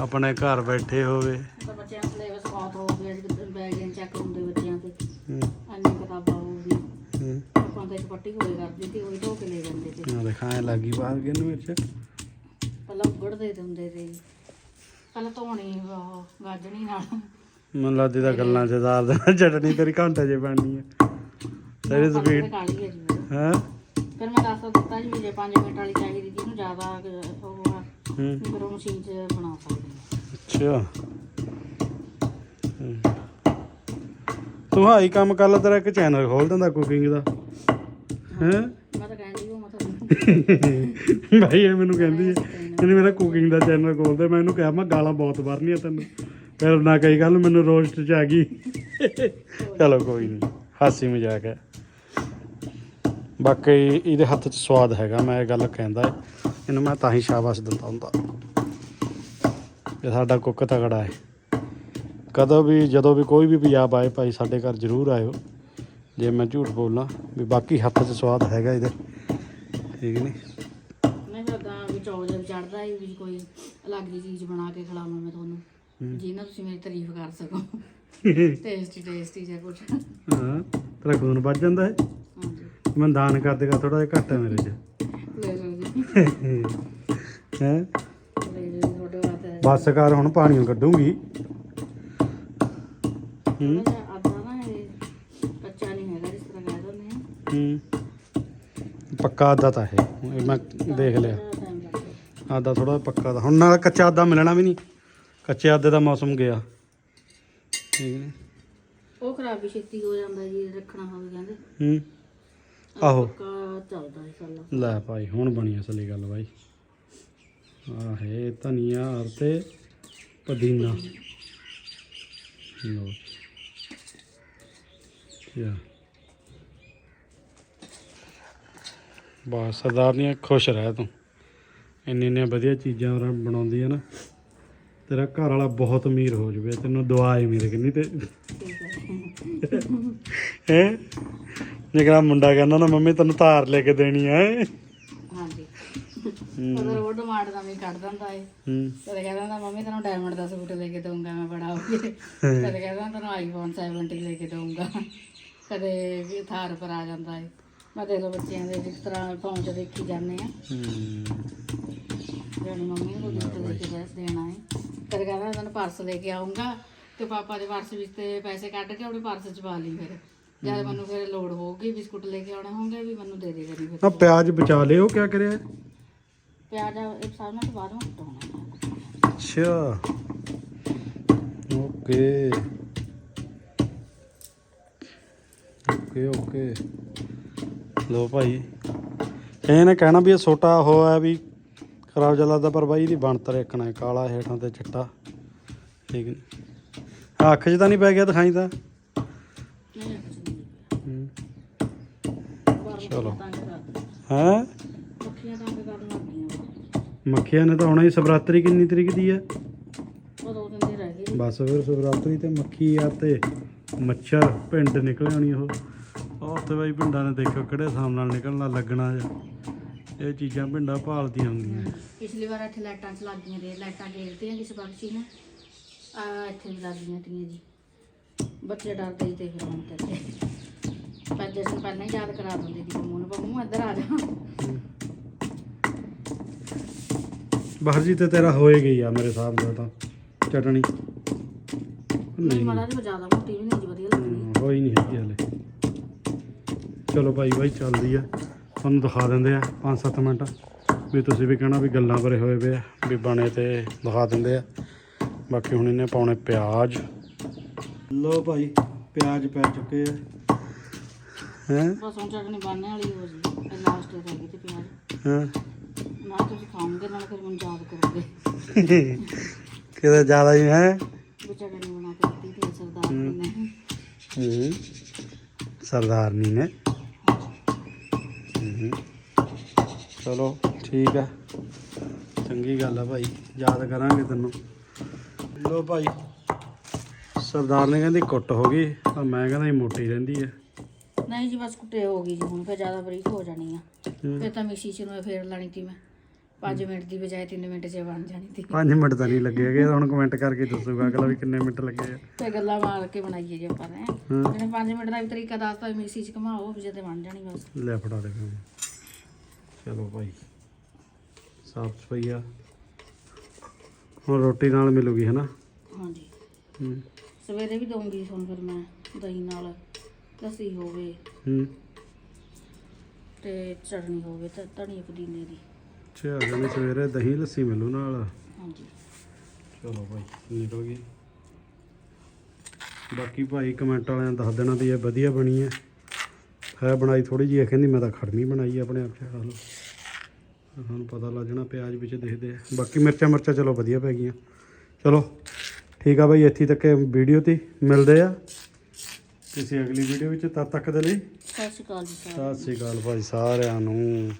ਆਪਣੇ ਘਰ ਬੈਠੇ ਹੋਵੇ। ਤਾਂ ਬੱਚਿਆਂ ਦਾ ਸਿਲੇਬਸ ਬਹੁਤ ਹੋ ਗਿਆ ਚੈੱਕ ਹੁੰਦੇ ਬੱਚਿਆਂ ਤੇ। ਹੂੰ, ਅੰਨੀ ਕਿਤਾਬਾਂ ਹੋ ਗਈ ਹੂੰ, ਆਪਾਂ ਦੇ ਚ ਪੱਟੀ ਹੋਏ ਕਰਦੀ ਤੇ ਉਹੀ ਧੋ ਕੇ ਲੈ ਜਾਂਦੇ ਤੇ ਆ ਦੇਖਾਂ ਲੱਗੀ ਬਾਹਰ ਗਏ ਨੂੰ ਮਿਰਚ ਪਹਿਲਾਂ ਉਗੜਦੇ ਦਿੰਦੇ ਤੇ ਪਹਿਲਾਂ ਧੋਣੀ ਉਹ ਗਾਜਣੀ ਨਾਲ। ਮਨ ਲੱਗਦੀ ਤਾਂ ਗੱਲਾਂ ਚ ਦਾਲ ਦੇ ਨਾਲ ਚਟਣੀ ਤੇਰੀ ਘੰਟੇ ਜੇ ਬਣਨੀ ਹੈ ਤੇਰੀ ਸਪੀਡ ਕਾਲੀ ਹੈ ਜੀ। ਹੈ? ਫਿਰ ਮੈਂ ਦੱਸ ਦਿੱਤਾ ਜੀ ਵੀ ਜੇ 5 ਮਿੰਟ ਵਾਲੀ ਚਾਹੀਦੀ ਜਿਹਨੂੰ ਜ਼ਿਆਦਾ ਕੁ ਉਹ ਆ ਹੂੰ। ਫਿਰ ਉਹ ਮਸ਼ੀਨ 'ਚ ਬਣਾ ਸਕਦੇ ਹਾਂ ਅੱਛਾ। ਹੂੰ। ਤੂੰ ਹਾਈ ਕੰਮ ਕਰ ਲੈ ਤੇਰਾ ਇੱਕ ਚੈਨਲ ਖੋਲ ਦਿੰਦਾ ਕੁਕਿੰਗ ਦਾ। ਹੈ ਮੈਂ ਤਾਂ ਕਹਿੰਦੀ ਉਹ ਮੈਂ ਤੁਹਾਨੂੰ ਭਾਈ ਇਹ ਮੈਨੂੰ ਕਹਿੰਦੀ ਹੈ ਕਹਿੰਦੀ ਮੇਰਾ ਕੁਕਿੰਗ ਦਾ ਚੈਨਲ ਖੋਲ ਦੇ। ਮੈਂ ਇਹਨੂੰ ਕਿਹਾ ਮੈਂ ਗਾਲਾਂ ਬਹੁਤ ਵਾਰਨੀਆਂ ਤੈਨੂੰ। ਫਿਰ ਨਾ ਕਈ ਗੱਲ ਮੈਨੂੰ ਰੋਸਟ ਚ ਆ ਗਈ। ਚਲੋ ਕੋਈ ਨਹੀਂ ਹਾਸੀ ਮਜ਼ਾਕ ਹੈ। ਬਾਕੀ ਇਹਦੇ ਹੱਥ 'ਚ ਸਵਾਦ ਹੈਗਾ ਮੈਂ ਇਹ ਗੱਲ ਕਹਿੰਦਾ। ਇਹਨੂੰ ਮੈਂ ਤਾਂ ਹੀ ਸ਼ਾਬਾਸ਼ ਦਿੰਦਾ ਹੁੰਦਾ। ਇਹ ਸਾਡਾ ਕੁੱਕ ਤਗੜਾ ਹੈ। ਕਦੋਂ ਵੀ ਜਦੋਂ ਵੀ ਕੋਈ ਵੀ ਪੰਜਾਬ ਆਏ ਭਾਈ ਸਾਡੇ ਘਰ ਜ਼ਰੂਰ ਆਇਓ। ਜੇ ਮੈਂ ਝੂਠ ਬੋਲਾਂ ਵੀ ਬਾਕੀ ਹੱਥ 'ਚ ਸਵਾਦ ਹੈਗਾ ਇਹਦੇ। ਠੀਕ ਨਹੀਂ? ਮੈਂ ਜਦ ਚੜਦਾ ਹੈ ਵੀ ਕੋਈ ਅਲੱਗ ਜਿਹੀ ਚੀਜ਼ ਬਣਾ ਕੇ ਖਿਲਾਵਾਂ ਮੈਂ ਤੁਹਾਨੂੰ। ਜਿਹਨਾਂ ਤੁਸੀਂ ਮੇਰੀ ਤਾਰੀਫ ਕਰ ਸਕੋ। ਟੇਸਟੀ ਟੇਸਟੀ ਜਿਹਾ ਕੁਝ ਹਾਂ ਤੇਰਾ ਖੂਨ ਵੱਜ ਜਾਂਦਾ ਹੈ। ਮੈਂ ਦਾਨ ਕਰ ਦੇਗਾ ਥੋੜਾ ਜਿਹਾ ਘੱਟ ਹੈ ਮੇਰੇ 'ਚ। ਲੈ ਲਓ ਜੀ। ਹੈ? ਬਸ ਕਰ ਹੁਣ ਪਾਣੀਆਂ ਕੱਢੂੰਗੀ। ਹੂੰ? ਪੱਕਾ ਆਦਾ ਤਾਂ ਹੈ। ਇਹ ਮੈਂ ਦੇਖ ਲਿਆ। ਆਦਾ ਥੋੜਾ ਪੱਕਾ ਦਾ। ਹੁਣ ਨਾਲ ਕੱਚਾ ਆਦਾ ਮਿਲਣਾ ਵੀ ਨਹੀਂ। ਕੱਚੇ ਆਦੇ ਦਾ ਮੌਸਮ ਗਿਆ। ਠੀਕ ਨੇ? ਉਹ ਖਰਾਬ ਵੀ ਛੇਤੀ ਹੋ ਜਾਂਦਾ ਜੀ ਰੱਖਣਾ ਹੋਵੇ ਕਹਿੰਦੇ। ਹੂੰ। ਆਹੋ। ਪੱਕਾ ਚੱਲਦਾ ਹੈ ਸਾਲਾ। ਲੈ ਭਾਈ ਹੁਣ ਬਣੀ ਅਸਲੀ ਗੱਲ ਬਾਈ। ਆਹ ਧਨੀਆ ਔਰ ਤੇ ਪੁਦੀਨਾ ਲੋ ਯਾ ਬਸ ਸਰਦਾਰਨੀਆਂ ਖੁਸ਼ ਰਹਿ ਤੂੰ। ਇੰਨੀ ਇੰਨੀਆਂ ਵਧੀਆ ਚੀਜ਼ਾਂ ਉਹ ਬਣਾਉਂਦੀ ਹੈ ਨਾ। ਤੇਰਾ ਘਰ ਵਾਲਾ ਬਹੁਤ ਅਮੀਰ ਹੋ ਜਵੇ ਤੈਨੂੰ ਦੁਆ ਹੀ ਮਿਲ ਕਿੰਨੀ ਤੇ। ਠੀਕ ਹੈ। ਹੈ? ਜਿਹੜਾ ਮੁੰਡਾ ਕਹਿੰਦਾ ਨਾ ਮੰਮੀ ਤੈਨੂੰ ਧਾਰ ਲੈ ਕੇ ਦੇਣੀ ਹੈ ਹਾਂਜੀ। ਅਗਰ ਉਹ ਡਿਮਾਂਡ ਦਾ ਵੀ ਕੱਢ ਦਿੰਦਾ ਏ ਹੂੰ। ਕਦੇ ਕਹਿੰਦਾ ਹੁੰਦਾ, ਮੰਮੀ ਤੈਨੂੰ ਡਾਇਮੰਡ ਦਾ ਸੂਟ ਲੈ ਕੇ ਦਊਂਗਾ ਮੈਂ ਬੜਾ ਹੋ ਕੇ ਕਦੇ ਕਹਿੰਦਾ ਤੈਨੂੰ ਆਈਫੋਨ 70 ਲੈ ਕੇ ਦਊਂਗਾ। ਕਦੇ ਵੀ ਥਾਰ ਪਰ ਆ ਜਾਂਦਾ ਏ ਮੈਂ ਦੇਖ ਲਓ ਬੱਚਿਆਂ ਦੇ ਜਿਸ ਤਰ੍ਹਾਂ ਫੋਨ 'ਚ ਦੇਖੀ ਜਾਂਦੇ ਆ। ਹੂੰ। ਜਿਹੜੀ ਮੰਮੀ ਨੂੰ ਗਿਫਟ ਲੈ ਕੇ ਦੇ- ਦੇਣਾ ਏ ਕਦੇ ਕਹਿੰਦਾ ਤੈਨੂੰ ਪਰਸ ਲੈ ਕੇ ਆਉਂਗਾ ਤੇ ਪਾਪਾ ਦੇ ਪਰਸ ਵਿੱਚ ਤੇ ਪੈਸੇ ਕੱਢ ਕੇ ਆਪਣੇ ਪਰਸ 'ਚ ਪਾ ਲਈ ਫਿਰ। ਜਦ ਮੈਨੂੰ ਫਿਰ ਲੋੜ ਹੋਊਗੀ ਬਿਸਕੁਟ ਲੈ ਕੇ ਆਉਣੇ ਹੋਣਗੇ ਵੀ ਮੈਨੂੰ ਦੇ ਦੇ ਕਰੀ ਆ ਫਿਰ ਪਿਆਜ਼ ਬਚਾ ਲਿਓ ਕਿਆ ਕਰਿਆ? ਪਿਆਜ਼ ਇਹ ਸਾਰਿਆਂ ਤੋਂ ਬਾਅਦ ਹਟਾਉਣਾ ਅੱਛਾ। ਓਕੇ। Okay okay. ਲੋ ਭਾਈ। ਇਹਨੇ ਕਹਿਣਾ ਵੀ ਇਹ ਛੋਟਾ ਹੋਇਆ ਵੀ ਖਰਾਬ ਜਿਹਾ ਲੱਗਦਾ ਪਰ ਬਾਈ ਇਹਦੀ ਬਣਤਰ ਇੱਕਣਾ ਹੈ, ਕਾਲਾ ਹੇਠਾਂ ਤੇ ਚਿੱਟਾ। ਠੀਕ ਨਹੀਂ ਅੱਖ 'ਚ ਤਾਂ ਨਹੀਂ ਪੈ ਗਿਆ ਦਿਖਾਈ ਤਾਂ? ਚਲੋ। ਹੈਂ? ਮੱਖੀਆਂ ਤੰਗ ਕਰਨ ਲੱਗ ਗਈਆਂ ਮੱਖੀਆਂ ਨੇ ਤਾਂ ਆਉਣਾ ਹੀ ਸਵਰਾਤਰੀ ਕਿੰਨੀ ਤਰੀਕ ਦੀ ਹੈ? ਉਹ ਦੋ ਦਿਨ ਦੀ ਰਹਿ ਗਈ। ਬਸ ਫਿਰ ਸਵਰਾਤਰੀ ਤੇ ਮੱਖੀ ਆ ਤੇ ਮੱਛਰ ਪਿੰਡ ਨਿਕਲ ਆਉਣੀ ਉਹ। ਉਹ ਉੱਥੇ ਬਾਈ ਪਿੰਡਾਂ ਨੇ ਦੇਖੋ ਕਿਹੜੇ ਹਿਸਾਬ ਨਾਲ ਨਿਕਲਣਾ ਲੱਗਣਾ ਜਾਂ ਇਹ ਚੀਜ਼ਾਂ ਪਿੰਡਾਂ ਭਾਲਦੀਆਂ ਹੁੰਦੀਆਂ। ਪਿਛਲੀ ਵਾਰ ਇੱਥੇ ਲਾਈਟਾਂ ਚ ਤੇ ਲਾਈਟਾਂ ਗੇਰਤੀਆਂ ਕਿਸੇ ਪੰਛੀ ਨੇ। ਆ ਇੱਥੇ ਵੀ ਤੀਆਂ ਜੀ। ਬੱਚੇ ਡਰਦੇ ਤੇ ਫਿਰ ਹੁਣ ਤੇ। ਪਰ ਜਿਸ ਨੂੰ ਪਹਿਲਾਂ ਹੀ ਯਾਦ ਕਰਾ ਦਿੰਦੇ ਸੀ ਪੰਮੂ ਨੂੰ ਪੰਮੂ ਇੱਧਰ ਆ ਜਾ। ਬਾਹਰ ਜੀ ਤੇ ਤੇਰਾ ਹੋਏ ਗਈ ਆ ਮੇਰੇ ਹਿਸਾਬ ਨਾਲ ਤਾਂ ਚਟਣੀ। ਨਹੀਂ ਮਾੜਾ ਜਿਹਾ ਜ਼ਿਆਦਾ ਮੋਟੀ ਵੀ ਨਹੀਂ ਜੀ ਵਧੀਆ ਲੱਗਣੀ ਹਮ, ਹੋਈ ਨਹੀਂ ਹੈਗੀ ਹਲੇ। ਚਲੋ ਭਾਈ ਭਾਈ ਚੱਲਦੀ ਆ। ਤੁਹਾਨੂੰ ਦਿਖਾ ਦਿੰਦੇ ਆ 5-7 ਮਿੰਟ। ਵੀ ਤੁਸੀਂ ਵੀ ਕਹਿਣਾ ਵੀ ਗੱਲਾਂ ਭਰੇ ਹੋਏ ਵੇ ਆ ਵੀ ਬਣੇ ਤੇ ਦਿਖਾ ਦਿੰਦੇ ਆ। ਬਾਕੀ ਹੁਣ ਇਹਨੇ ਪਾਉਣੇ ਪਿਆਜ਼। ਲੋ ਭਾਈ ਪਿਆਜ਼ ਪੈ ਚੁੱਕੇ ਆ। ਹੈ? ਬਸ ਹੁਣ ਚਟਣੀ ਬਣਨੇ ਵਾਲੀ ਹੋ ਜੀ। ਇਹ ਲਾਸਟ ਰਹਿ ਗਈ ਤੇ ਪਿਆਜ਼। ਹਾਂ? ਨਾ ਤੁਸੀਂ ਖਾਓਗੇ ਨਾਲ ਫਿਰ ਮੈਨੂੰ ਯਾਦ ਕਰੋਗੇ। ਕਿਤੇ ਜ਼ਿਆਦਾ ਹੀ ਹੈ? ਵੀ ਚਟਣੀ ਬਣਾ ਕੇ ਦਿੱਤੀ ਤੇ ਸਰਦਾਰ ਸਰਦਾਰਨੀ ਨੇ। ਚਲੋ ਠੀਕ ਆ ਚੰਗੀ ਗੱਲ ਆ ਭਾਈ। ਯਾਦ ਕਰਾਂਗੇ ਤੈਨੂੰ। ਲੋ ਭਾਈ ਸਰਦਾਰ ਨੇ ਕਹਿੰਦੀ ਕੁੱਟ ਹੋ ਗਈ ਪਰ ਮੈਂ ਕਹਿੰਦਾ ਇਹ ਮੋਟੀ ਰਹਿੰਦੀ ਹੈ। ਨਹੀਂ ਜੀ ਬਸ ਕੁੱਟੇ ਹੋ ਗਈ ਜੀ ਹੁਣ ਫਿਰ ਜ਼ਿਆਦਾ ਬਰੀਕ ਹੋ ਜਾਣੀ ਆ। ਫਿਰ ਤਾਂ ਮਿਕਸੀ ਚ ਨੂੰ ਫੇਰ ਲੈਣੀ ਤੀ ਮੈਂ। 5 ਮਿੰਟ ਦੀ ਬਜਾਏ 3 ਮਿੰਟ 'ਚ ਬਣ ਜਾਣੀ ਸੀ 5 ਮਿੰਟ ਤਾਂ ਨਹੀਂ ਲੱਗੇ ਹੈਗੇ ਹੁਣ ਕਮੈਂਟ ਕਰਕੇ ਦੱਸੂਗਾ ਅਗਲਾ ਵੀ ਕਿੰਨੇ ਮਿੰਟ ਲੱਗੇ ਆ। ਤੇ ਗੱਲਾਂ ਮਾਰ ਕੇ ਬਣਾਈਏ ਜੇ ਆਪਾਂ ਨੇ। ਹਾਂ। ਜਿਹਨੇ 5 ਮਿੰਟ ਦਾ ਵੀ ਤਰੀਕਾ ਦੱਸਤਾ ਵੀ ਮਿਕਸੀ 'ਚ ਘਮਾਓ ਫਿਰ ਤੇ ਬਣ ਜਾਣੀ ਬਸ। ਲੈ ਫੜਾ ਦੇ ਚਲੋ ਭਾਈ ਸਾਫ਼ ਸਫ਼ਾਈ ਆ। ਹੁਣ ਰੋਟੀ ਨਾਲ ਮਿਲੂਗੀ ਹਨਾ? ਹਾਂਜੀ। ਹੂੰ। ਸਵੇਰੇ ਵੀ ਦਊਂਗੀ ਹੁਣ ਫਿਰ ਮੈਂ ਦਹੀਂ ਨਾਲ। ਲੱਸੀ ਹੋਵੇ। ਹੂੰ। ਤੇ ਚਟਨੀ ਹੋਵੇ ਤੇ ਧਨੀਆ ਪੁਦੀਨੇ ਦੀ। ਅੱਛਾ ਜਾਨੇ ਸਵੇਰੇ ਦਹੀਂ ਲੱਸੀ ਮਿਲੂ ਨਾਲ। ਹਾਂਜੀ। ਚਲੋ ਭਾਈ ਨਿਕਲ ਗਈ। ਬਾਕੀ ਭਾਈ ਕਮੈਂਟ ਵਾਲਿਆਂ ਨੇ ਦੱਸ ਦੇਣਾ ਵੀ ਇਹ ਵਧੀਆ ਬਣੀ ਹੈ। ਹੈ ਬਣਾਈ ਥੋੜੀ ਜਿਹੀ ਕਹਿੰਦੀ ਮੈਂ ਤਾਂ ਖੜਮੀ ਬਣਾਈ ਆ ਆਪਣੇ ਆਪ ਚ ਹਾਲੋ ਤੁਹਾਨੂੰ ਪਤਾ ਲੱਗ ਜਾਣਾ ਪਿਆਜ਼ ਵਿੱਚ ਦੇਖਦੇ ਆ। ਬਾਕੀ ਮਿਰਚਾਂ ਮਿਰਚਾਂ ਚਲੋ ਵਧੀਆ ਪੈ ਗਈਆਂ। ਚਲੋ ਠੀਕ ਆ ਭਾਈ ਇੱਥੇ ਤੱਕ ਵੀਡੀਓ ਤੇ ਮਿਲਦੇ ਆ। ਕਿਸੇ ਅਗਲੀ ਵੀਡੀਓ ਵਿੱਚ ਤਦ ਤੱਕ ਦੇ ਲਈ ਸਤਿ ਸ਼੍ਰੀ ਅਕਾਲ ਜੀ ਸਾਰਿਆਂ ਨੂੰ। ਸਤਿ ਸ੍ਰੀ ਅਕਾਲ ਭਾਈ ਸਾਰਿਆਂ ਨੂੰ